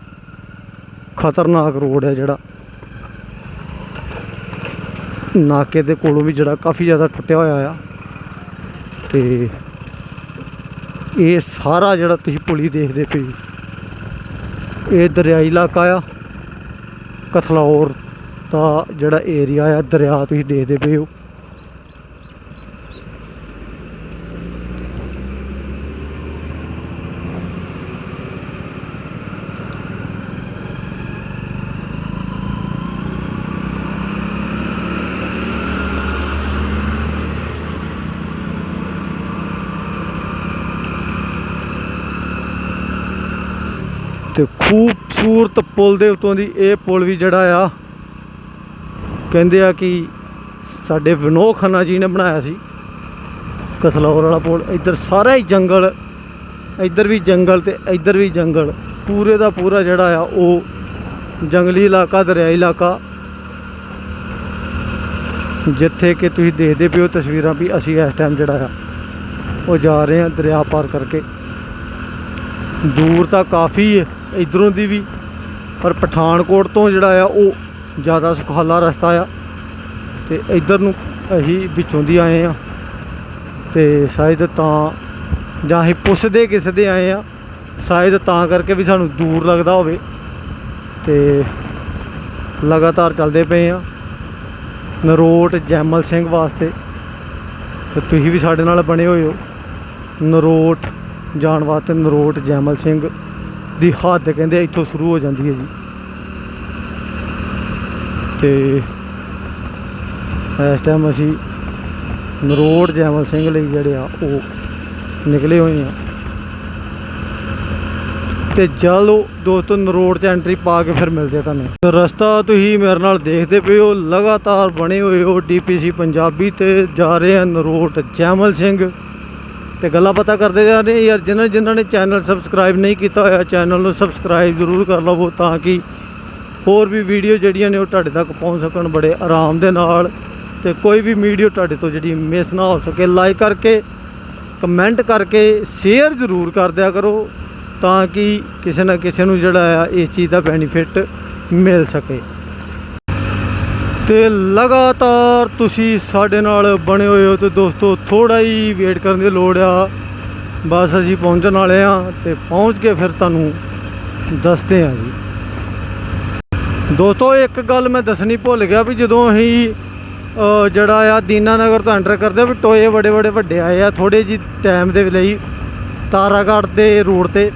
ਖਤਰਨਾਕ ਰੋਡ ਹੈ ਜਿਹੜਾ। ਨਾਕੇ ਦੇ ਕੋਲੋਂ ਵੀ ਜਿਹੜਾ ਕਾਫੀ ਜ਼ਿਆਦਾ ਟੁੱਟਿਆ ਹੋਇਆ ਆ। ਤੇ ਇਹ ਸਾਰਾ ਜਿਹੜਾ ਤੁਸੀਂ ਪੁਲੀ ਦੇਖਦੇ ਪਏ ਇਹ ਦਰਿਆਈ ਇਲਾਕਾ ਆ। ਕਥਲੌਰ ਦਾ ਜਿਹੜਾ ਏਰੀਆ ਆ, ਦਰਿਆ ਤੁਸੀਂ ਦੇਖਦੇ ਪਏ ਹੋ ਤੇ ਖੂਬਸੂਰਤ ਪੁਲ ਦੇ ਉੱਤੋਂ ਦੀ ਇਹ ਪੁਲ ਵੀ ਜਿਹੜਾ ਆ, ਕਹਿੰਦੇ ਆ ਕਿ ਸਾਡੇ ਵਿਨੋਦ ਖੰਨਾ ਜੀ ਨੇ ਬਣਾਇਆ ਸੀ। ਕਸਲੌਰ ਵਾਲਾ ਪੁਲ, ਇੱਧਰ ਸਾਰਾ ਹੀ ਜੰਗਲ, ਇੱਧਰ ਵੀ ਜੰਗਲ ਤੇ ਇੱਧਰ ਵੀ ਜੰਗਲ, ਪੂਰੇ ਦਾ ਪੂਰਾ ਜਿਹੜਾ ਆ ਉਹ ਜੰਗਲੀ ਇਲਾਕਾ, ਦਰਿਆਈ ਇਲਾਕਾ। ਜਿੱਥੇ ਕਿ ਤੁਸੀਂ ਦੇਖਦੇ ਪਿਓ ਤਸਵੀਰਾਂ ਵੀ ਅਸੀਂ ਇਸ ਟਾਈਮ ਜਿਹੜਾ ਆ, ਉਹ ਜਾ ਰਹੇ ਹਾਂ ਦਰਿਆ ਪਾਰ ਕਰਕੇ। ਦੂਰ ਤਾਂ ਕਾਫੀ ਹੈ, ਇਧਰੋਂ ਦੀ ਵੀ ਪਰ ਪਠਾਨਕੋਟ ਤੋਂ ਜਿਹੜਾ ਆ, ਉਹ ਜ਼ਿਆਦਾ ਸੁਖਾਲਾ ਰਸਤਾ ਆ। ਤੇ ਇਧਰ ਨੂੰ ਅਸੀਂ ਵਿੱਚੋਂ ਦੀ ਆਏ ਆ। ਤੇ ਸ਼ਾਇਦ ਤਾਂ, ਜਾਂ ਅਸੀਂ ਪੁੱਛਦੇ ਕਿਸੇ ਦੇ ਆਏ ਆ। ਸ਼ਾਇਦ ਤਾਂ ਕਰਕੇ ਵੀ ਸਾਨੂੰ ਦੂਰ ਲੱਗਦਾ ਹੋਵੇ। ਤੇ ਲਗਾਤਾਰ ਚੱਲਦੇ ਪਏ ਆ। ਨਰੋਟ ਜੈਮਲ ਸਿੰਘ ਵਾਸਤੇ। ਤੇ ਤੁਸੀਂ ਵੀ ਸਾਡੇ ਨਾਲ ਬਣੇ ਹੋਏ ਹੋ। ਨਰੋਟ ਜਾਣ ਵਾਸਤੇ ਨਰੋਟ ਜੈਮਲ ਸਿੰਘ। ਦੀ ਹੱਦ ਕਹਿੰਦੇ ਇੱਥੋਂ ਸ਼ੁਰੂ ਹੋ ਜਾਂਦੀ ਹੈ ਜੀ। ਤੇ ਇਸ ਟਾਈਮ ਅਸੀਂ ਨਰੋਟ ਜੈਮਲ ਸਿੰਘ ਲਈ ਜਿਹੜੇ ਆ, ਉਹ ਨਿਕਲੇ ਹੋਏ ਆ। ਤੇ ਚਲੋ ਦੋਸਤੋ ਨਰੋਡ 'ਚ ਐਂਟਰੀ ਪਾ ਕੇ ਫਿਰ ਮਿਲਦੇ ਆ ਤੁਹਾਨੂੰ। ਰਸਤਾ ਤੁਸੀਂ ਮੇਰੇ ਨਾਲ ਦੇਖਦੇ ਪਏ ਹੋ, ਲਗਾਤਾਰ ਬਣੇ ਹੋਏ ਹੋ ਡੀਪੀਸੀ ਪੰਜਾਬੀ ਤੇ ਜਾ ਰਹੇ ਆ ਨਰੋਟ ਜੈਮਲ ਸਿੰਘ। ਤੇ ਗੱਲਾਂ ਪਤਾ ਕਰਦੇ ਜਾ ਰਹੇ ਯਾਰ ਜਿਨ੍ਹਾਂ ਜਿਨ੍ਹਾਂ ਨੇ ਚੈਨਲ ਸਬਸਕ੍ਰਾਈਬ ਨਹੀਂ ਕੀਤਾ ਹੋਇਆ, ਚੈਨਲ ਨੂੰ ਸਬਸਕ੍ਰਾਈਬ ਜ਼ਰੂਰ ਕਰ ਲਵੋ ਤਾਂ ਕਿ ਹੋਰ ਵੀ ਵੀਡੀਓ ਜਿਹੜੀਆਂ ਨੇ ਉਹ ਤੁਹਾਡੇ ਤੱਕ ਪਹੁੰਚ ਸਕਣ ਬੜੇ ਆਰਾਮ ਦੇ ਨਾਲ। ਤੇ ਕੋਈ ਵੀ ਵੀਡੀਓ ਤੁਹਾਡੇ ਤੋਂ ਜਿਹੜੀ ਮਿਸ ਨਾ ਹੋ ਸਕੇ ਲਾਈਕ ਕਰਕੇ ਕਮੈਂਟ ਕਰਕੇ ਸ਼ੇਅਰ ਜ਼ਰੂਰ ਕਰ ਦਿਆ ਕਰੋ ਤਾਂ ਕਿ ਕਿਸੇ ਨਾ ਕਿਸੇ ਨੂੰ ਜਿਹੜਾ ਆ ਇਸ ਚੀਜ਼ ਦਾ ਬੈਨੀਫਿਟ ਮਿਲ ਸਕੇ। ਤੇ ਲਗਾਤਾਰ ਤੁਸੀਂ ਸਾਡੇ ਨਾਲ ਬਣੇ ਹੋਏ ਹੋ ਤੇ ਦੋਸਤੋ ਥੋੜਾ ਹੀ ਵੇਟ ਕਰਨ ਦੀ ਲੋੜ ਆ। ਬਸ ਅਸੀਂ ਪਹੁੰਚਣ ਵਾਲੇ ਆ ਤੇ ਪਹੁੰਚ ਕੇ ਫਿਰ ਤੁਹਾਨੂੰ ਦੱਸਦੇ ਆ ਜੀ। ਦੋਸਤੋ, ਇੱਕ ਗੱਲ ਮੈਂ ਦੱਸਣੀ ਭੁੱਲ ਗਿਆ ਵੀ ਜਦੋਂ ਅਸੀਂ ਜਿਹੜਾ ਆ ਦੀਨਾਨਗਰ ਤੋਂ ਐਂਟਰ ਕਰਦੇ ਆ ਵੀ ਟੋਏ ਬੜੇ ਬੜੇ ਵੱਡੇ ਆਏ ਆ ਥੋੜੇ ਜੀ ਟਾਈਮ ਦੇ ਲਈ ਤਾਰਾਗੜ੍ਹ ਦੇ ਰੋਡ ਤੇ।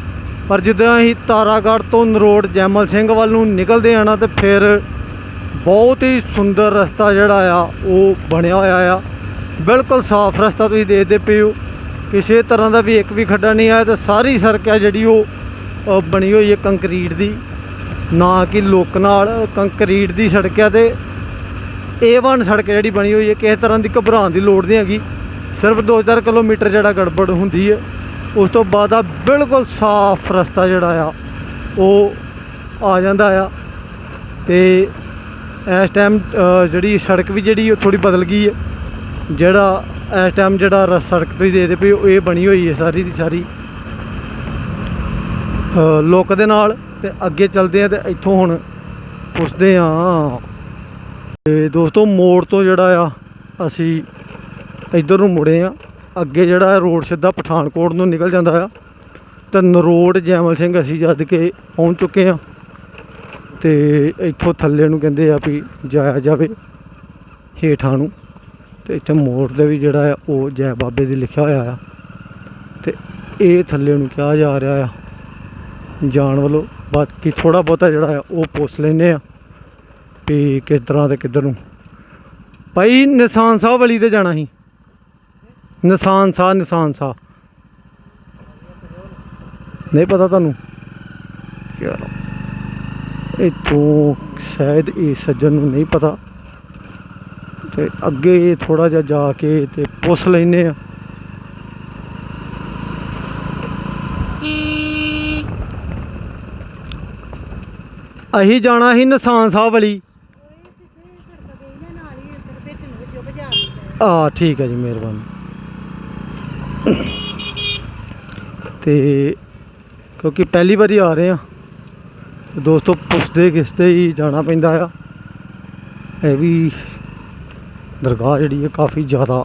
ਪਰ ਜਦੋਂ ਅਸੀਂ ਤਾਰਾਗੜ੍ਹ ਤੋਂ ਨਰੋਡ ਜੈਮਲ ਸਿੰਘ ਵੱਲ ਨੂੰ ਨਿਕਲਦੇ ਆ ਨਾ ਤੇ ਫਿਰ ਬਹੁਤ ਹੀ ਸੁੰਦਰ ਰਸਤਾ ਜਿਹੜਾ ਆ, ਉਹ ਬਣਿਆ ਹੋਇਆ ਆ। ਬਿਲਕੁਲ ਸਾਫ਼ ਰਸਤਾ ਤੁਸੀਂ ਦੇਖਦੇ ਪਏ ਹੋ। ਕਿਸੇ ਤਰ੍ਹਾਂ ਦਾ ਵੀ ਇੱਕ ਵੀ ਖੱਡਾ ਨਹੀਂ ਆਇਆ ਤੇ ਸਾਰੀ ਸੜਕ ਆ ਜਿਹੜੀ ਉਹ ਬਣੀ ਹੋਈ ਹੈ ਕੰਕਰੀਟ ਦੀ। ਨਾ ਕਿ ਲੋਕ ਨਾਲ ਕੰਕਰੀਟ ਦੀ ਸੜਕ ਆ ਤੇ A1 ਸੜਕ ਜਿਹੜੀ ਬਣੀ ਹੋਈ ਹੈ ਕਿਸੇ ਤਰ੍ਹਾਂ ਦੀ ਘਬਰਾਉਣ ਦੀ ਲੋੜ ਨਹੀਂ ਹੈਗੀ। ਸਿਰਫ 2-4 ਕਿਲੋਮੀਟਰ ਜਿਹੜਾ ਗੜਬੜ ਹੁੰਦੀ ਹੈ ਉਸ ਤੋਂ ਬਾਅਦ ਆ ਬਿਲਕੁਲ ਸਾਫ਼ ਰਸਤਾ ਜਿਹੜਾ ਆ, ਉਹ ਆ ਜਾਂਦਾ ਆ। ਤੇ ਇਸ ਟਾਈਮ ਜਿਹੜੀ ਸੜਕ ਵੀ ਜਿਹੜੀ ਉਹ ਥੋੜੀ ਬਦਲ ਗਈ ਹੈ। ਜਿਹੜਾ ਇਸ ਟਾਈਮ ਜਿਹੜਾ ਰ- ਸੜਕ ਤੁਸੀਂ ਦੇਖਦੇ ਪਏ ਹੋ ਇਹ ਬਣੀ ਹੋਈ ਹੈ ਸਾਰੀ ਦੀ ਸਾਰੀ। ਲੋਕ ਦੇ ਨਾਲ ਤੇ ਅੱਗੇ ਚੱਲਦੇ ਆ ਤੇ ਇੱਥੋਂ ਹੁਣ ਪੁੱਛਦੇ ਆ ਤੇ ਦੋਸਤੋ, ਮੋੜ ਤੋਂ ਜਿਹੜਾ ਆ, ਅਸੀਂ ਇੱਧਰ ਨੂੰ ਮੁੜੇ ਆ ਅੱਗੇ ਜਿਹੜਾ ਰੋਡ ਸਿੱਧਾ ਪਠਾਨਕੋਟ ਨੂੰ ਨਿਕਲ ਜਾਂਦਾ ਆ। ਤੇ ਨਰੋਡ ਜੈਮਲ ਸਿੰਘ ਅਸੀਂ ਜਦ ਕੇ ਪਹੁੰਚ ਚੁੱਕੇ ਆ ਤੇ ਇੱਥੋਂ ਥੱਲੇ ਨੂੰ ਕਹਿੰਦੇ ਆ ਵੀ ਜਾਇਆ ਜਾਵੇ ਹੇਠਾਂ ਨੂੰ। ਤੇ ਇੱਥੇ ਮੋੜ ਦੇ ਵੀ ਜਿਹੜਾ ਆ, ਉਹ ਜੈ ਬਾਬੇ ਦੀ ਲਿਖਿਆ ਹੋਇਆ ਆ। ਤੇ ਇਹ ਥੱਲੇ ਨੂੰ ਕਿਹਾ ਜਾ ਰਿਹਾ ਆ। ਜਾਣ ਵੱਲੋਂ ਬਾਕੀ ਥੋੜਾ ਬਹੁਤਾ ਜਿਹੜਾ ਆ, ਉਹ ਪੁੱਛ ਲੈਨੇ ਆ ਵੀ ਕਿਸ ਤਰ੍ਹਾਂ ਤੇ ਕਿੱਧਰ ਨੂੰ। ਭਾਈ ਨਿਸ਼ਾਨ ਸਾਹਿਬ ਵਾਲੀ ਤੇ ਜਾਣਾ ਸੀ। ਨਿਸ਼ਾਨ ਸਾਹ ਨਿਸ਼ਾਨ ਸਾਹ। ਨਹੀਂ ਪਤਾ ਤੁਹਾਨੂੰ? ਚਲੋ। ਇੱਥੋਂ ਸ਼ਾਇਦ ਇਹ ਸੱਜਣ ਨੂੰ ਨਹੀਂ ਪਤਾ। ਤੇ ਅੱਗੇ ਥੋੜਾ ਜਿਹਾ ਜਾ ਕੇ ਤੇ ਪੁੱਛ ਲੈਨੇ ਆ। ਅਸੀਂ ਜਾਣਾ ਸੀ ਨਿਸ਼ਾਨ ਸਾਹਿਬ ਵਾਲੀ। ਆ, ਠੀਕ ਹੈ ਜੀ, ਮਿਹਰਬਾਨੀ। ਤੇ ਕਿਉਂਕਿ ਪਹਿਲੀ ਵਾਰੀ ਆ ਰਹੇ ਆ। ਦੋਸਤੋ ਪੁੱਛਦੇ ਕਿਸਤੇ ਹੀ ਜਾਣਾ ਪੈਂਦਾ ਆ। ਇਹ ਵੀ ਦਰਗਾਹ ਜਿਹੜੀ ਹੈ ਕਾਫੀ ਜ਼ਿਆਦਾ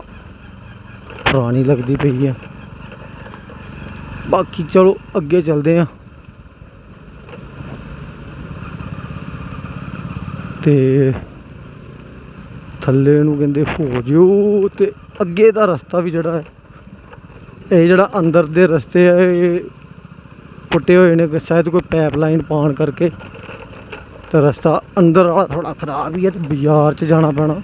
ਪੁਰਾਣੀ ਲੱਗਦੀ ਪਈ ਹੈ ਬਾਕੀ ਚਲੋ ਅੱਗੇ ਚੱਲਦੇ ਆ। ਤੇ ਥੱਲੇ ਨੂੰ ਕਹਿੰਦੇ ਹੋ ਜਿਓ ਤੇ ਅੱਗੇ ਦਾ ਰਸਤਾ ਵੀ ਜਿਹੜਾ ਹੈ, ਇਹ ਜਿਹੜਾ ਅੰਦਰ ਦੇ ਰਸਤੇ ਹੈ ਇਹ ਪੁੱਟੇ ਹੋਏ ਨੇ ਕਿ ਸ਼ਾਇਦ ਕੋਈ ਪਾਈਪਲਾਈਨ ਪਾਉਣ ਕਰਕੇ ਤੇ ਰਸਤਾ ਅੰਦਰ ਵਾਲਾ ਥੋੜਾ ਖਰਾਬ ਹੀ ਹੈ ਤੇ ਬਾਜ਼ਾਰ 'ਚ ਜਾਣਾ ਪੈਣਾ।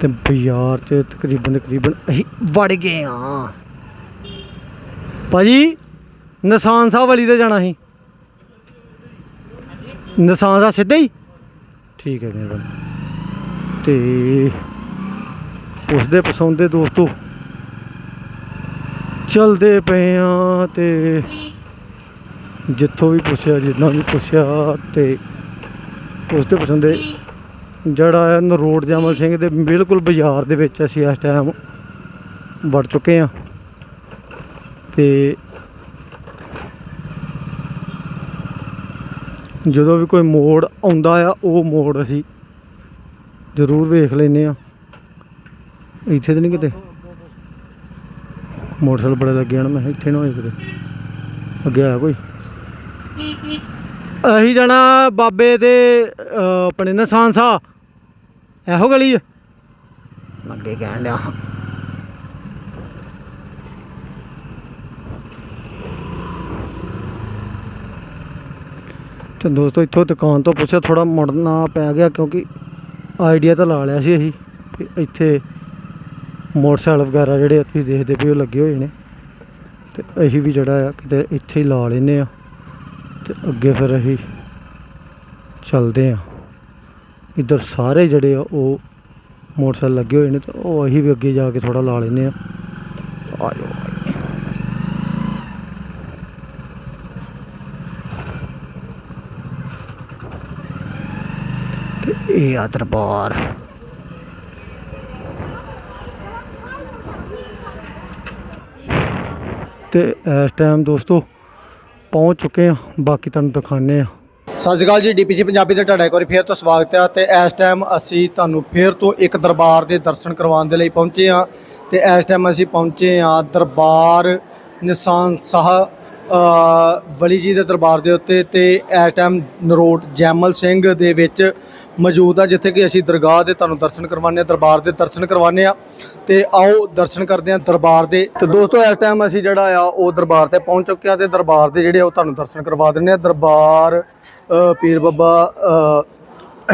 ਤੇ ਬਾਜ਼ਾਰ 'ਚ ਤਕਰੀਬਨ ਤਕਰੀਬਨ ਅਸੀਂ ਵੜ ਗਏ ਆ ਭਾਜੀ, ਨਿਸ਼ਾਨ ਸਾਹਿਬ ਵਾਲੀ ਤੇ ਜਾਣਾ ਸੀ। ਨਿਸ਼ਾਨ ਸਾਹਿਬ ਸਿੱਧਾ ਹੀ? ਠੀਕ ਹੈ ਮਿਹਰਬਾਨੀ ਤੇ ਉਸਦੇ ਪਸੰਦ ਦੇ ਦੋਸਤੋ ਚਲਦੇ ਪਏ ਆ ਤੇ ਜਿੱਥੋਂ ਵੀ ਪੁੱਛਿਆ ਜਿੰਨਾ ਵੀ ਪੁੱਛਿਆ ਤੇ ਉਸਦੇ ਪਸੰਦ ਦੇ ਜਿਹੜਾ ਹੈ ਨਰੋੜ ਜਮਲ ਸਿੰਘ ਦੇ ਬਿਲਕੁਲ ਬਾਜ਼ਾਰ ਦੇ ਵਿੱਚ ਅਸੀਂ ਇਸ ਟਾਈਮ ਵੜ ਚੁੱਕੇ ਆ ਤੇ ਜਦੋਂ ਵੀ ਕੋਈ ਮੋੜ ਆਉਂਦਾ ਆ, ਉਹ ਮੋੜ ਅਸੀਂ ਜ਼ਰੂਰ ਵੇਖ ਲੈਨੇ ਆ। ਇੱਥੇ ਤਾਂ ਨਹੀਂ ਕਿਤੇ? ਮੋਟਰਸਾਈਕਲ ਬੜੇ ਲੱਗੇ ਹਨ ਮੈਂ ਇੱਥੇ ਨਾ ਹੋਏ ਕਿਤੇ। ਅੱਗੇ ਆਇਆ ਕੋਈ? ਅਸੀਂ ਜਾਣਾ ਬਾਬੇ ਦੇ ਆਪਣੇ ਨਿਸ਼ਾਨ ਸਾਹਿਬ। ਇਹੋ ਗਲੀ ਆ। ਅੱਗੇ ਕਹਿਣ ਡਿਆ ਤੇ ਦੋਸਤੋ ਇੱਥੋਂ ਦੁਕਾਨ ਤੋਂ ਪੁੱਛਿਆ ਥੋੜਾ ਮੁੜਨਾ ਪੈ ਗਿਆ ਕਿਉਂਕਿ ਆਈਡੀਆ ਤਾਂ ਲਾ ਲਿਆ ਸੀ ਅਸੀਂ ਵੀ ਇੱਥੇ ਮੋਟਰਸਾਈਕਲ ਵਗੈਰਾ ਜਿਹੜੇ ਤੁਸੀਂ ਦੇਖਦੇ ਪਏ ਉਹ ਲੱਗੇ ਹੋਏ ਨੇ। ਤੇ ਅਸੀਂ ਵੀ ਜਿਹੜਾ ਆ ਕਿਤੇ ਇੱਥੇ ਹੀ ਲਾ ਲੈਨੇ ਆ ਤੇ ਅੱਗੇ ਫਿਰ ਅਸੀਂ ਚੱਲਦੇ ਆ। ਇੱਧਰ ਸਾਰੇ ਜਿਹੜੇ ਆ ਉਹ ਮੋਟਰਸਾਈਕਲ ਲੱਗੇ ਹੋਏ ਨੇ ਤੇ ਉਹ ਅਸੀਂ ਵੀ ਅੱਗੇ ਜਾ ਕੇ ਥੋੜਾ ਲਾ ਲੈਨੇ ਆ। ਆ ਜਾਓ ਆ ਜਾਓ। ਤੇ ਇਹ ਆ ਦਰਬਾਰ ਤੇ ਇਸ ਟਾਈਮ ਦੋਸਤੋ ਪਹੁੰਚ ਚੁੱਕੇ ਆ ਬਾਕੀ ਤੁਹਾਨੂੰ ਦਿਖਾਣੇ ਆ ਸਤਿ ਸ਼੍ਰੀ ਅਕਾਲ ਜੀ ਡੀਪੀਸੀ ਪੰਜਾਬੀ ਤੇ ਤੁਹਾਡਾ ਇੱਕ ਵਾਰੀ ਫੇਰ ਤੋਂ ਸਵਾਗਤ ਹੈ ਤੇ ਇਸ ਟਾਈਮ ਅਸੀਂ ਤੁਹਾਨੂੰ ਫੇਰ ਤੋਂ ਇੱਕ ਦਰਬਾਰ ਦੇ ਦਰਸ਼ਨ ਕਰਵਾਉਣ ਦੇ ਲਈ ਪਹੁੰਚੇ ਆ ਤੇ ਇਸ ਟਾਈਮ ਅਸੀਂ ਪਹੁੰਚੇ ਆ ਦਰਬਾਰ ਨਿਸ਼ਾਨ ਸਾਹ ਵਲੀ ਜੀ ਦੇ ਦਰਬਾਰ ਦੇ ਉੱਤੇ ਤੇ ਇਸ ਟਾਈਮ ਨਰੋਟ ਜੈਮਲ ਸਿੰਘ ਦੇ ਵਿੱਚ ਮੌਜੂਦ ਆ, ਜਿੱਥੇ ਕਿ ਅਸੀਂ ਦਰਗਾਹ ਦੇ ਤੁਹਾਨੂੰ ਦਰਸ਼ਨ ਕਰਵਾਉਂਦੇ ਆ ਦਰਬਾਰ ਦੇ ਦਰਸ਼ਨ ਕਰਵਾਉਂਦੇ ਆ ਤੇ ਆਓ ਦਰਸ਼ਨ ਕਰਦੇ ਆ ਦਰਬਾਰ ਦੇ। ਤੇ ਦੋਸਤੋ, ਇਸ ਟਾਈਮ ਅਸੀਂ ਜਿਹੜਾ ਆ, ਉਹ ਦਰਬਾਰ ਤੇ ਪਹੁੰਚ ਚੁੱਕੇ ਆ ਤੇ ਦਰਬਾਰ ਦੇ ਜਿਹੜੇ ਆ, ਉਹ ਤੁਹਾਨੂੰ ਦਰਸ਼ਨ ਕਰਵਾ ਦਿੰਦੇ ਆ ਦਰਬਾਰ ਪੀਰ ਬਾਬਾ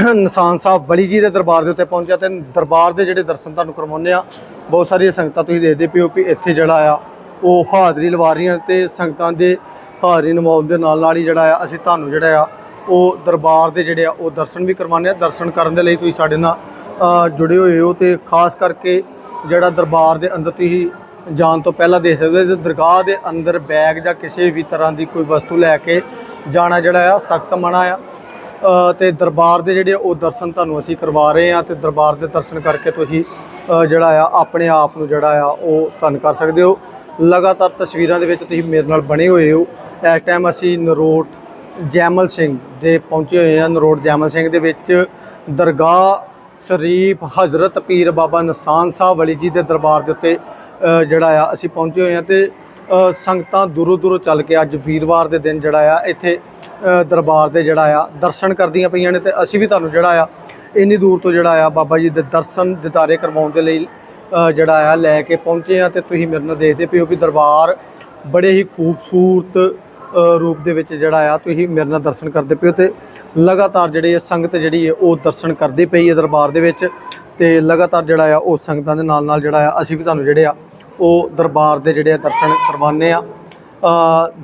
ਨਿਸ਼ਾਨ ਸਾਹਿਬ ਵਲੀ ਜੀ ਦੇ ਦਰਬਾਰ ਦੇ ਉੱਤੇ ਪਹੁੰਚਿਆ ਤੇ ਦਰਬਾਰ ਦੇ ਜਿਹੜੇ ਦਰਸ਼ਨ ਤੁਹਾਨੂੰ ਕਰਵਾਉਂਦੇ ਆ ਬਹੁਤ ਸਾਰੀਆਂ ਸੰਗਤਾਂ ਤੁਸੀਂ ਦੇਖਦੇ ਪਿਓ ਕਿ ਇੱਥੇ ਜਿਹੜਾ ਆ ਉਹ ਹਾਜ਼ਰੀ ਲਵਾ ਰਹੀਆਂ ਤੇ ਸੰਗਤਾਂ ਦੇ ਹਾਜ਼ਰੀ ਨਿਭਾਉਣ ਦੇ ਨਾਲ ਨਾਲ ਹੀ ਜਿਹੜਾ ਆ ਅਸੀਂ ਤੁਹਾਨੂੰ ਜਿਹੜਾ ਆ ਉਹ ਦਰਬਾਰ ਦੇ ਜਿਹੜੇ ਆ ਉਹ ਦਰਸ਼ਨ ਵੀ ਕਰਵਾਉਂਦੇ ਆ ਦਰਸ਼ਨ ਕਰਨ ਦੇ ਲਈ ਤੁਸੀਂ ਸਾਡੇ ਨਾਲ ਜੁੜੇ ਹੋਏ ਹੋ ਤੇ ਖਾਸ ਕਰਕੇ ਜਿਹੜਾ ਦਰਬਾਰ ਦੇ ਅੰਦਰ ਤੁਸੀਂ ਜਾਣ ਤੋਂ ਪਹਿਲਾਂ ਦੇਖ ਸਕਦੇ ਹੋ ਤੇ ਦਰਗਾਹ ਦੇ ਅੰਦਰ ਬੈਗ ਜਾਂ ਕਿਸੇ ਵੀ ਤਰ੍ਹਾਂ ਦੀ ਕੋਈ ਵਸਤੂ ਲੈ ਕੇ ਜਾਣਾ ਜਿਹੜਾ ਆ ਸਖਤ ਮਨਾ ਆ। ਅ, ਤੇ ਦਰਬਾਰ ਦੇ ਜਿਹੜੇ ਉਹ ਦਰਸ਼ਨ ਤੁਹਾਨੂੰ ਅਸੀਂ ਕਰਵਾ ਰਹੇ ਆ ਤੇ ਦਰਬਾਰ ਦੇ ਦਰਸ਼ਨ ਕਰਕੇ ਤੁਸੀਂ ਜਿਹੜਾ ਆ ਆਪਣੇ ਆਪ ਨੂੰ ਜਿਹੜਾ ਆ ਉਹ ਧੰਨ ਕਰ ਸਕਦੇ ਹੋ। ਲਗਾਤਾਰ ਤਸਵੀਰਾਂ ਦੇ ਵਿੱਚ ਤੁਸੀਂ ਮੇਰੇ ਨਾਲ ਬਣੇ ਹੋਏ ਹੋ। ਇਸ ਟਾਈਮ ਅਸੀਂ ਨਰੋਟ ਜੈਮਲ ਸਿੰਘ ਦੇ ਪਹੁੰਚੇ ਹੋਏ ਹਾਂ। ਨਰੋਟ ਜੈਮਲ ਸਿੰਘ ਦੇ ਵਿੱਚ ਦਰਗਾਹ ਸ਼ਰੀਫ ਹਜ਼ਰਤ ਪੀਰ ਬਾਬਾ ਨਿਸ਼ਾਨ ਸਾਹਿਬ ਵਾਲੀ ਜੀ ਦੇ ਦਰਬਾਰ ਦੇ ਉੱਤੇ ਜਿਹੜਾ ਆ, ਅਸੀਂ ਪਹੁੰਚੇ ਹੋਏ ਹਾਂ ਤੇ ਸੰਗਤਾਂ ਦੂਰੋਂ ਦੂਰੋਂ ਚੱਲ ਕੇ ਅੱਜ ਵੀਰਵਾਰ ਦੇ ਦਿਨ ਜਿਹੜਾ ਆ, ਇੱਥੇ ਦਰਬਾਰ ਦੇ ਜਿਹੜਾ ਆ, ਦਰਸ਼ਨ ਕਰਦੀਆਂ ਪਈਆਂ ਨੇ ਤੇ ਅਸੀਂ ਵੀ ਤੁਹਾਨੂੰ ਜਿਹੜਾ ਆ, ਇੰਨੀ ਦੂਰ ਤੋਂ ਜਿਹੜਾ ਆ, ਬਾਬਾ ਜੀ ਦੇ ਦਰਸ਼ਨ ਦਿਦਾਰੇ ਕਰਵਾਉਣ ਦੇ ਲਈ ਜਿਹੜਾ ਆ ਲੈ ਕੇ ਪਹੁੰਚੇ ਆ ਤੇ ਤੁਸੀਂ ਮੇਰੇ ਨਾਲ ਦੇਖਦੇ ਪਿਓ ਵੀ ਦਰਬਾਰ ਬੜੇ ਹੀ ਖੂਬਸੂਰਤ ਰੂਪ ਦੇ ਵਿੱਚ ਜਿਹੜਾ ਆ ਤੁਸੀਂ ਮੇਰੇ ਨਾਲ ਦਰਸ਼ਨ ਕਰਦੇ ਪਿਓ ਤੇ ਲਗਾਤਾਰ ਜਿਹੜੀ ਇਹ ਸੰਗਤ ਜਿਹੜੀ ਹੈ ਉਹ ਦਰਸ਼ਨ ਕਰਦੀ ਪਈ ਹੈ ਦਰਬਾਰ ਦੇ ਵਿੱਚ ਤੇ ਲਗਾਤਾਰ ਜਿਹੜਾ ਆ ਉਹ ਸੰਗਤਾਂ ਦੇ ਨਾਲ ਨਾਲ ਜਿਹੜਾ ਆ ਅਸੀਂ ਵੀ ਤੁਹਾਨੂੰ ਜਿਹੜੇ ਆ ਉਹ ਦਰਬਾਰ ਦੇ ਜਿਹੜੇ ਆ ਦਰਸ਼ਨ ਕਰਵਾਉਂਦੇ ਆ।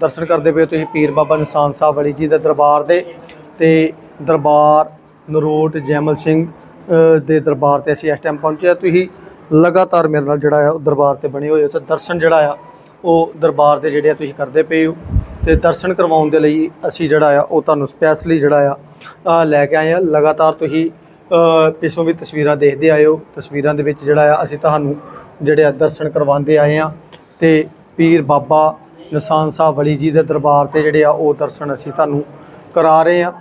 ਦਰਸ਼ਨ ਕਰਦੇ ਪਏ ਤੁਸੀਂ ਪੀਰ ਬਾਬਾ ਨਿਸ਼ਾਨ ਸਾਹਿਬ ਵਾਲੀ ਜੀ ਦੇ ਦਰਬਾਰ ਦੇ ਤੇ ਦਰਬਾਰ ਨਰੋਟ ਜੈਮਲ ਸਿੰਘ ਦੇ ਦਰਬਾਰ ਤੇ ਅਸੀਂ ਇਸ ਟਾਈਮ ਪਹੁੰਚੇ ਆ। ਤੁਸੀਂ ਲਗਾਤਾਰ ਮੇਰੇ ਨਾਲ ਜਿਹੜਾ ਆ ਉਹ ਦਰਬਾਰ ਤੇ ਬਣੇ ਹੋਏ ਹੋ ਤੇ ਦਰਸ਼ਨ ਜਿਹੜਾ ਆ ਉਹ ਦਰਬਾਰ ਦੇ ਜਿਹੜੇ ਆ ਤੁਸੀਂ ਕਰਦੇ ਪਏ ਹੋ। ਤੇ ਦਰਸ਼ਨ ਕਰਵਾਉਣ ਦੇ ਲਈ ਅਸੀਂ ਜਿਹੜਾ ਆ ਉਹ ਤੁਹਾਨੂੰ ਸਪੈਸ਼ਲੀ ਜਿਹੜਾ ਆ ਲੈ ਕੇ ਆਏ ਆ। ਲਗਾਤਾਰ ਤੁਸੀਂ ਅ, ਪਿੱਛੋਂ ਵੀ ਤਸਵੀਰਾਂ ਦੇਖਦੇ ਆਏ ਹੋ ਤਸਵੀਰਾਂ ਦੇ ਵਿੱਚ ਜਿਹੜਾ ਆ ਅਸੀਂ ਤੁਹਾਨੂੰ ਜਿਹੜੇ ਆ ਦਰਸ਼ਨ ਕਰਵਾਉਂਦੇ ਆਏ ਆ। ਤੇ ਪੀਰ ਬਾਬਾ ਨਿਸ਼ਾਨ ਸਾਹਿਬ ਵਲੀ ਜੀ ਦੇ ਦਰਬਾਰ ਤੇ ਜਿਹੜੇ ਆ ਉਹ ਦਰਸ਼ਨ ਅਸੀਂ ਤੁਹਾਨੂੰ ਕਰਾ ਰਹੇ ਆ।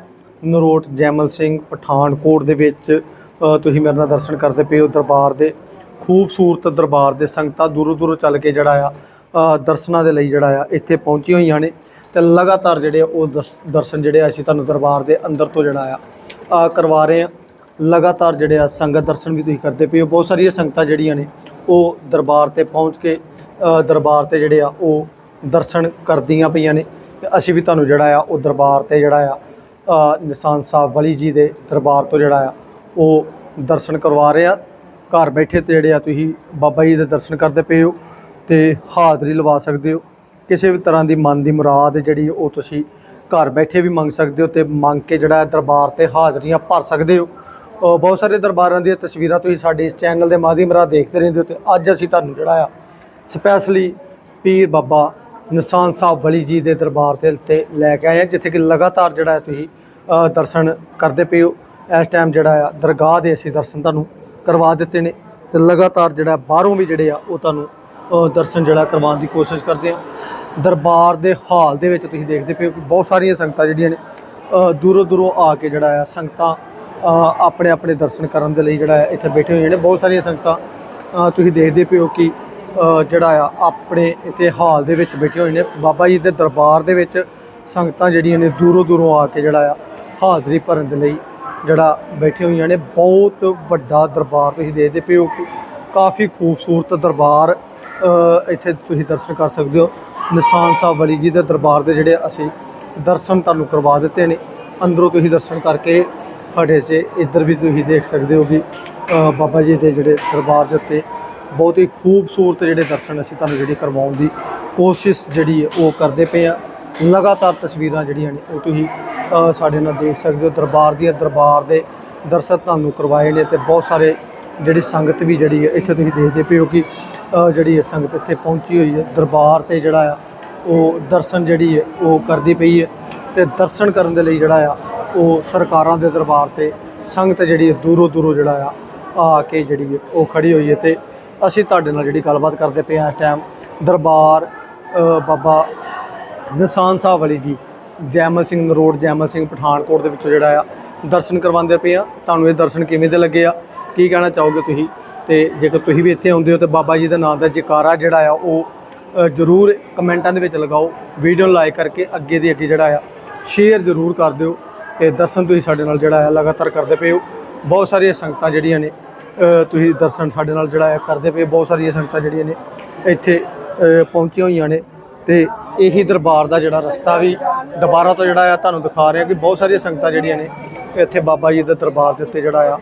ਨਰੋਟ ਜੈਮਲ ਸਿੰਘ ਪਠਾਨਕੋਟ ਦੇ ਵਿੱਚ ਤੁਸੀਂ ਮੇਰੇ ਨਾਲ ਦਰਸ਼ਨ ਕਰਦੇ ਪਏ ਹੋ ਦਰਬਾਰ ਦੇ। ਖੂਬਸੂਰਤ ਦਰਬਾਰ ਦੇ ਸੰਗਤਾਂ ਦੂਰੋਂ ਦੂਰੋਂ ਚੱਲ ਕੇ ਜਿਹੜਾ ਆ ਦਰਸ਼ਨਾਂ ਦੇ ਲਈ ਜਿਹੜਾ ਆ ਇੱਥੇ ਪਹੁੰਚੀ ਹੋਈਆਂ ਨੇ ਤੇ ਲਗਾਤਾਰ ਜਿਹੜੇ ਆ ਉਹ ਦਰਸ- ਦਰਸ਼ਨ ਜਿਹੜੇ ਆ ਅਸੀਂ ਤੁਹਾਨੂੰ ਦਰਬਾਰ ਦੇ ਅੰਦਰ ਤੋਂ ਜਿਹੜਾ ਆ ਅ, ਕਰਵਾ ਰਹੇ ਆ ਲਗਾਤਾਰ ਜਿਹੜੇ ਆ ਸੰਗਤ ਦਰਸ਼ਨ ਵੀ ਤੁਸੀਂ ਕਰਦੇ ਪਏ ਹੋ। ਬਹੁਤ ਸਾਰੀਆਂ ਸੰਗਤਾਂ ਜਿਹੜੀਆਂ ਨੇ ਉਹ ਦਰਬਾਰ ਤੇ ਪਹੁੰਚ ਕੇ ਦਰਬਾਰ ਤੇ ਜਿਹੜੇ ਆ ਉਹ ਦਰਸ਼ਨ ਕਰਦੀਆਂ ਪਈਆਂ ਨੇ। ਤੇ ਅਸੀਂ ਵੀ ਤੁਹਾਨੂੰ ਜਿਹੜਾ ਆ ਉਹ ਦਰਬਾਰ ਤੇ ਜਿਹੜਾ ਆ ਨਿਸ਼ਾਨ ਸਾਹਿਬ ਵਲੀ ਜੀ ਦੇ ਦਰਬਾਰ ਤੋਂ ਜਿਹੜਾ ਆ ਉਹ ਦਰਸ਼ਨ ਕਰਵਾ ਰਹੇ ਆ ਘਰ ਬੈਠੇ ਤੇ ਜਿਹੜੇ ਆ ਤੁਸੀਂ ਬਾਬਾ ਜੀ ਦੇ ਦਰਸ਼ਨ ਕਰਦੇ ਪਏ ਹੋ ਤੇ ਹਾਜ਼ਰੀ ਲਵਾ ਸਕਦੇ ਹੋ। ਕਿਸੇ ਵੀ ਤਰ੍ਹਾਂ ਦੀ ਮਨ ਦੀ ਮੁਰਾਦ ਜਿਹੜੀ ਉਹ ਤੁਸੀਂ ਘਰ ਬੈਠੇ ਵੀ ਮੰਗ ਸਕਦੇ ਹੋ ਤੇ ਮੰਗ ਕੇ ਜਿਹੜਾ ਦਰਬਾਰ ਤੇ ਹਾਜ਼ਰੀਆਂ ਭਰ ਸਕਦੇ ਹੋ। ਬਹੁਤ ਸਾਰੇ ਦਰਬਾਰਾਂ ਦੀਆਂ ਤਸਵੀਰਾਂ ਤੁਸੀਂ ਸਾਡੇ ਇਸ ਚੈਨਲ ਦੇ ਮਾਧਿਅਮ ਰਾਹੀਂ ਦੇਖਦੇ ਰਹਿੰਦੇ ਹੋ ਤੇ ਅੱਜ ਅਸੀਂ ਤੁਹਾਨੂੰ ਜਿਹੜਾ ਆ ਸਪੈਸ਼ਲੀ ਪੀਰ ਬਾਬਾ ਨਿਸ਼ਾਨ ਸਾਹਿਬ ਵਲੀ ਜੀ ਦੇ ਦਰਬਾਰ ਤੇ ਉੱਤੇ ਲੈ ਕੇ ਆਏ ਹਾਂ, ਜਿੱਥੇ ਕਿ ਲਗਾਤਾਰ ਜਿਹੜਾ ਤੁਸੀਂ ਦਰਸ਼ਨ ਕਰਦੇ ਪਏ ਹੋ। ਇਸ ਟਾਈਮ ਜਿਹੜਾ ਆ ਦਰਗਾਹ ਦੇ ਅਸੀਂ ਦਰਸ਼ਨ ਤੁਹਾਨੂੰ ਕਰਵਾ ਦਿੱਤੇ ਨੇ ਤੇ ਲਗਾਤਾਰ ਜਿਹੜਾ ਬਾਹਰੋਂ ਵੀ ਜਿਹੜੇ ਆ ਉਹ ਤੁਹਾਨੂੰ ਦਰਸ਼ਨ ਜਿਹੜਾ ਕਰਵਾਉਣ ਦੀ ਕੋਸ਼ਿਸ਼ ਕਰਦੇ ਆ। ਦਰਬਾਰ ਦੇ ਹਾਲ ਦੇ ਵਿੱਚ ਤੁਸੀਂ ਦੇਖਦੇ ਪਏ ਹੋ ਕਿ ਬਹੁਤ ਸਾਰੀਆਂ ਸੰਗਤਾਂ ਜਿਹੜੀਆਂ ਨੇ ਦੂਰੋਂ ਦੂਰੋਂ ਆ ਕੇ ਜਿਹੜਾ ਆ ਸੰਗਤਾਂ ਆਪਣੇ ਆਪਣੇ ਦਰਸ਼ਨ ਕਰਨ ਦੇ ਲਈ ਜਿਹੜਾ ਹੈ ਇੱਥੇ ਬੈਠੇ ਹੋਏ ਨੇ। ਬਹੁਤ ਸਾਰੀਆਂ ਸੰਗਤਾਂ ਤੁਸੀਂ ਦੇਖਦੇ ਪਏ ਹੋ ਕਿ ਜਿਹੜਾ ਆ ਆਪਣੇ ਇੱਥੇ ਹਾਲ ਦੇ ਵਿੱਚ ਬੈਠੇ ਹੋਏ ਨੇ। ਬਾਬਾ ਜੀ ਦੇ ਦਰਬਾਰ ਦੇ ਵਿੱਚ ਸੰਗਤਾਂ ਜਿਹੜੀਆਂ ਨੇ ਦੂਰੋਂ ਦੂਰੋਂ ਆ ਕੇ ਜਿਹੜਾ ਆ ਹਾਜ਼ਰੀ ਭਰਨ ਦੇ ਲਈ ਜਿਹੜਾ ਬੈਠੇ ਹੋਈਆਂ ਨੇ, ਬਹੁਤ ਵੱਡਾ ਦਰਬਾਰ ਤੁਸੀਂ ਦੇਖਦੇ ਪਏ ਹੋ ਕਾਫੀ ਖੂਬਸੂਰਤ ਦਰਬਾਰ ਇੱਥੇ ਤੁਸੀਂ ਦਰਸ਼ਨ ਕਰ ਸਕਦੇ ਹੋ। ਨਿਸ਼ਾਨ ਸਾਹਿਬ ਵਲੀ ਜੀ ਦੇ ਦਰਬਾਰ ਦੇ ਜਿਹੜੇ ਅਸੀਂ ਦਰਸ਼ਨ ਤੁਹਾਨੂੰ ਕਰਵਾ ਦਿੱਤੇ ਨੇ। ਅੰਦਰੋਂ ਤੁਸੀਂ ਦਰਸ਼ਨ ਕਰਕੇ ਹਟੇ ਸੇ ਇੱਧਰ ਵੀ ਤੁਸੀਂ ਦੇਖ ਸਕਦੇ ਹੋ ਕਿ ਬਾਬਾ ਜੀ ਦੇ ਜਿਹੜੇ ਦਰਬਾਰ ਦੇ ਉੱਤੇ ਬਹੁਤ ਹੀ ਖੂਬਸੂਰਤ ਜਿਹੜੇ ਦਰਸ਼ਨ ਅਸੀਂ ਤੁਹਾਨੂੰ ਜਿਹੜੀ ਕਰਵਾਉਣ ਦੀ ਕੋਸ਼ਿਸ਼ ਜਿਹੜੀ ਹੈ ਉਹ ਕਰਦੇ ਪਏ ਆ ਲਗਾਤਾਰ ਤਸਵੀਰਾਂ ਜਿਹੜੀਆਂ ਨੇ ਉਹ ਤੁਸੀਂ ਸਾਡੇ ਨਾਲ ਦੇਖ ਸਕਦੇ ਹੋ ਦਰਬਾਰ ਦੀਆਂ ਦਰਬਾਰ ਦੇ ਦਰਸ਼ਨ ਤੁਹਾਨੂੰ ਕਰਵਾਏ ਨੇ ਤੇ ਬਹੁਤ ਸਾਰੇ ਜਿਹੜੀ ਸੰਗਤ ਵੀ ਜਿਹੜੀ ਹੈ, ਇੱਥੇ ਤੁਸੀਂ ਦੇਖਦੇ ਪਏ ਹੋ ਕਿ ਜਿਹੜੀ ਹੈ ਸੰਗਤ ਇੱਥੇ ਪਹੁੰਚੀ ਹੋਈ ਹੈ, ਦਰਬਾਰ ਤੇ ਜਿਹੜਾ ਆ, ਉਹ ਦਰਸ਼ਨ ਜਿਹੜੀ ਹੈ, ਉਹ ਕਰਦੀ ਪਈ ਹੈ ਤੇ ਦਰਸ਼ਨ ਕਰਨ ਦੇ ਲਈ ਜਿਹੜਾ ਆ, ਉਹ ਸਰਕਾਰਾਂ ਦੇ ਦਰਬਾਰ ਤੇ ਸੰਗਤ ਜਿਹੜੀ ਹੈ, ਦੂਰੋਂ ਦੂਰੋਂ ਜਿਹੜਾ ਆ ਆ ਕੇ ਜਿਹੜੀ ਹੈ, ਉਹ ਖੜੀ ਹੋਈ ਹੈ ਤੇ ਅਸੀਂ ਤੁਹਾਡੇ ਨਾਲ ਜਿਹੜੀ ਗੱਲਬਾਤ ਕਰਦੇ ਪਏ ਆ ਇਸ ਟਾਈਮ ਦਰਬਾਰ ਬਾਬਾ ਨਿਸ਼ਾਨ ਸਾਹਿਬ ਵਾਲੀ ਜੀ ਜੈਮਲ ਸਿੰਘ ਰੋਡ ਜੈਮਲ ਸਿੰਘ ਪਠਾਨਕੋਟ ਦੇ ਵਿੱਚੋਂ ਜਿਹੜਾ ਆ, ਦਰਸ਼ਨ ਕਰਵਾਉਂਦੇ ਪਏ ਆ। ਤੁਹਾਨੂੰ ਇਹ ਦਰਸ਼ਨ ਕਿਵੇਂ ਦੇ ਲੱਗੇ ਆ? ਕੀ ਕਹਿਣਾ ਚਾਹੋਗੇ ਤੁਸੀਂ? ਤੇ ਜੇਕਰ ਤੁਸੀਂ ਵੀ ਇੱਥੇ ਆਉਂਦੇ ਹੋ ਤੇ ਬਾਬਾ ਜੀ ਦਾ ਨਾਮ ਦਾ ਜਕਾਰਾ ਜਿਹੜਾ ਆ, ਉਹ ਜ਼ਰੂਰ ਕਮੈਂਟਾਂ ਦੇ ਵਿੱਚ ਲਗਾਓ। ਵੀਡੀਓ ਨੂੰ ਲਾਈਕ ਕਰਕੇ ਅੱਗੇ ਦੀ ਅੱਗੇ ਜਿਹੜਾ ਆ, ਸ਼ੇਅਰ ਜ਼ਰੂਰ ਕਰ ਦਿਓ ਤੇ ਦਰਸ਼ਨ ਤੁਸੀਂ ਸਾਡੇ ਨਾਲ ਜਿਹੜਾ ਆ, ਲਗਾਤਾਰ ਕਰਦੇ ਪਏ ਹੋ। ਬਹੁਤ ਸਾਰੀਆਂ ਸੰਗਤਾਂ ਜਿਹੜੀਆਂ ਨੇ ਤੁਸੀਂ ਦਰਸ਼ਨ ਸਾਡੇ ਨਾਲ ਜਿਹੜਾ ਆ, ਕਰਦੇ ਪਏ ਬਹੁਤ ਸਾਰੀਆਂ ਸੰਗਤਾਂ ਜਿਹੜੀਆਂ ਨੇ ਇੱਥੇ ਪਹੁੰਚੀਆਂ ਹੋਈਆਂ ਨੇ ਤੇ ਇਹੀ ਦਰਬਾਰ ਦਾ ਜਿਹੜਾ ਰਸਤਾ ਵੀ ਦੁਬਾਰਾ ਤੋਂ ਜਿਹੜਾ ਆ ਤੁਹਾਨੂੰ ਦਿਖਾ ਰਿਹਾ ਕਿ ਬਹੁਤ ਸਾਰੀਆਂ ਸੰਗਤਾਂ ਜਿਹੜੀਆਂ ਨੇ ਇੱਥੇ ਬਾਬਾ ਜੀ ਦੇ ਦਰਬਾਰ ਦੇ ਉੱਤੇ ਜਿਹੜਾ ਆ,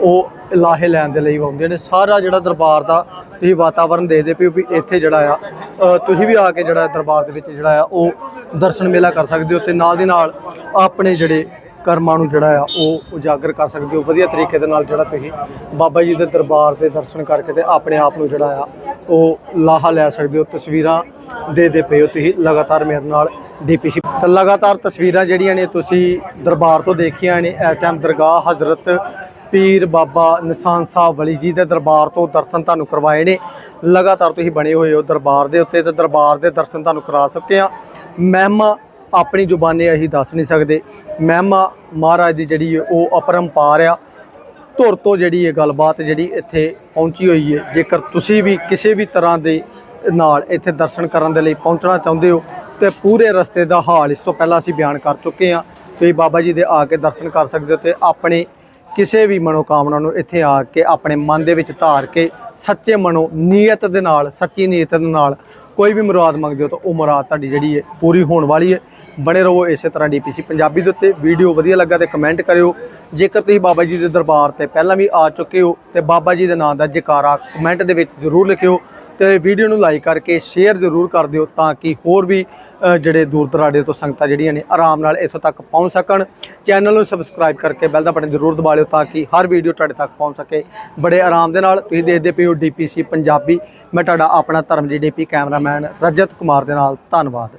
ਉਹ ਲਾਹੇ ਲੈਣ ਦੇ ਲਈ ਆਉਂਦੇ ਨੇ। ਸਾਰਾ ਜਿਹੜਾ ਦਰਬਾਰ ਦਾ ਤੁਸੀਂ ਵਾਤਾਵਰਣ ਦੇਖਦੇ ਪਏ ਵੀ ਇੱਥੇ ਜਿਹੜਾ ਆ ਤੁਸੀਂ ਵੀ ਆ ਕੇ ਜਿਹੜਾ ਦਰਬਾਰ ਦੇ ਵਿੱਚ ਜਿਹੜਾ ਆ, ਉਹ ਦਰਸ਼ਨ ਮੇਲਾ ਕਰ ਸਕਦੇ ਹੋ ਤੇ ਨਾਲ ਦੀ ਨਾਲ ਆਪਣੇ ਜਿਹੜੇ ਕਰਮਾਂ ਨੂੰ ਜਿਹੜਾ ਆ ਉਹ ਉਜਾਗਰ ਕਰ ਸਕਦੇ ਹੋ। ਵਧੀਆ ਤਰੀਕੇ ਦੇ ਨਾਲ ਜਿਹੜਾ ਤੁਸੀਂ ਬਾਬਾ ਜੀ ਦੇ ਦਰਬਾਰ ਦੇ ਦਰਸ਼ਨ ਕਰਕੇ ਤੇ ਆਪਣੇ ਆਪ ਨੂੰ ਜਿਹੜਾ ਆ ਉਹ ਲਾਹਾ ਲੈ ਸਕਦੇ ਹੋ। ਤਸਵੀਰਾਂ ਦੇ ਦੇ ਪਏ ਹੋ ਤੁਸੀਂ ਲਗਾਤਾਰ ਮੇਰੇ ਨਾਲ ਡੀਪੀਸੀ। ਤਾਂ ਲਗਾਤਾਰ ਤਸਵੀਰਾਂ ਜਿਹੜੀਆਂ ਨੇ ਤੁਸੀਂ ਦਰਬਾਰ ਤੋਂ ਦੇਖੀਆਂ ਨੇ। ਇਸ ਟਾਈਮ ਦਰਗਾਹ ਹਜ਼ਰਤ ਪੀਰ ਬਾਬਾ ਨਿਸ਼ਾਨ ਸਾਹਿਬ ਵਲੀ ਜੀ ਦੇ ਦਰਬਾਰ ਤੋਂ ਦਰਸ਼ਨ ਤੁਹਾਨੂੰ ਕਰਵਾਏ ਨੇ। ਲਗਾਤਾਰ ਤੁਸੀਂ ਬਣੇ ਹੋਏ ਹੋ ਦਰਬਾਰ ਦੇ ਉੱਤੇ ਤੇ ਦਰਬਾਰ ਦੇ ਦਰਸ਼ਨ ਤੁਹਾਨੂੰ ਕਰਾ ਸਕਦੇ ਆ ਮਹਿਮਾ ਆਪਣੀ ਜ਼ੁਬਾਨੇ ਅਸੀਂ ਦੱਸ ਨਹੀਂ ਸਕਦੇ। ਮਹਿਮਾ ਮਹਾਰਾਜ ਦੀ ਜਿਹੜੀ ਹੈ ਉਹ ਅਪਰੰਪਾਰ ਆ, ਧੁਰ ਤੋਂ ਜਿਹੜੀ ਇਹ ਗੱਲਬਾਤ ਜਿਹੜੀ ਇੱਥੇ ਪਹੁੰਚੀ ਹੋਈ ਹੈ ਜੇਕਰ ਤੁਸੀਂ ਵੀ ਕਿਸੇ ਵੀ ਤਰ੍ਹਾਂ ਦੇ ਨਾਲ ਇੱਥੇ ਦਰਸ਼ਨ ਕਰਨ ਦੇ ਲਈ ਪਹੁੰਚਣਾ ਚਾਹੁੰਦੇ ਹੋ, ਤੇ ਪੂਰੇ ਰਸਤੇ ਦਾ ਹਾਲ ਇਸ ਤੋਂ ਪਹਿਲਾਂ ਅਸੀਂ ਬਿਆਨ ਕਰ ਚੁੱਕੇ ਹਾਂ। ਤੁਸੀਂ ਬਾਬਾ ਜੀ ਦੇ ਆ ਕੇ ਦਰਸ਼ਨ ਕਰ ਸਕਦੇ ਹੋ ਤੇ ਆਪਣੇ ਕਿਸੇ ਵੀ ਮਨੋਕਾਮਨਾ ਨੂੰ ਇੱਥੇ ਆ ਕੇ ਆਪਣੇ ਮਨ ਦੇ ਵਿੱਚ ਧਾਰ ਕੇ ਸੱਚੇ ਮਨੋ ਨੀਅਤ ਦੇ ਨਾਲ, ਸੱਚੀ ਨੀਅਤ ਦੇ ਨਾਲ ਕੋਈ ਵੀ ਮੁਰਾਦ ਮੰਗਦੇ ਹੋ ਤਾਂ ਉਹ ਮੁਰਾਦ ਤੁਹਾਡੀ ਜਿਹੜੀ ਹੈ ਪੂਰੀ ਹੋਣ ਵਾਲੀ ਹੈ। ਬਣੇ ਰਹੋ ਇਸੇ ਤਰ੍ਹਾਂ ਡੀਪੀਸੀ ਪੰਜਾਬੀ ਦੇ ਉੱਤੇ। ਵੀਡੀਓ ਵਧੀਆ ਲੱਗਾ ਤੇ ਕਮੈਂਟ ਕਰਿਓ। ਜੇਕਰ ਤੁਸੀਂ ਬਾਬਾ ਜੀ ਦੇ ਦਰਬਾਰ ਤੇ ਪਹਿਲਾਂ ਵੀ ਆ ਚੁੱਕੇ ਹੋ ਤੇ ਬਾਬਾ ਜੀ ਦੇ ਨਾਮ ਦਾ ਜੈਕਾਰਾ ਕਮੈਂਟ ਦੇ ਵਿੱਚ ਜ਼ਰੂਰ ਲਿਖਿਓ ਤੇ ਵੀਡੀਓ ਨੂੰ ਲਾਈਕ ਕਰਕੇ ਸ਼ੇਅਰ ਜ਼ਰੂਰ ਕਰ ਦਿਓ ਤਾਂ ਕਿ ਹੋਰ ਵੀ ਜਿਹੜੇ ਦੂਰ ਦਰਾਡੇ ਤੋਂ ਸੰਗਤਾਂ ਜਿਹੜੀਆਂ ਨੇ ਆਰਾਮ ਨਾਲ ਇੱਥੋਂ ਤੱਕ ਪਹੁੰਚ ਸਕਣ। ਚੈਨਲ ਨੂੰ ਸਬਸਕ੍ਰਾਈਬ ਕਰਕੇ ਬੈਲ ਦਾ ਬਟਨ ਜ਼ਰੂਰ ਦਬਾ ਲਿਓ ਤਾਂ ਕਿ ਹਰ ਵੀਡੀਓ ਤੁਹਾਡੇ ਤੱਕ ਪਹੁੰਚ ਸਕੇ। ਬੜੇ ਆਰਾਮ ਦੇ ਨਾਲ ਤੁਸੀਂ ਦੇਖਦੇ ਪਏ ਹੋ ਡੀਪੀਸੀ ਪੰਜਾਬੀ। ਮੈਂ ਤੁਹਾਡਾ ਆਪਣਾ ਧਰਮਜੀਤ ਡੀਪੀ ਕੈਮਰਾਮੈਨ ਰਜਤ ਕੁਮਾਰ ਦੇ ਨਾਲ। ਧੰਨਵਾਦ।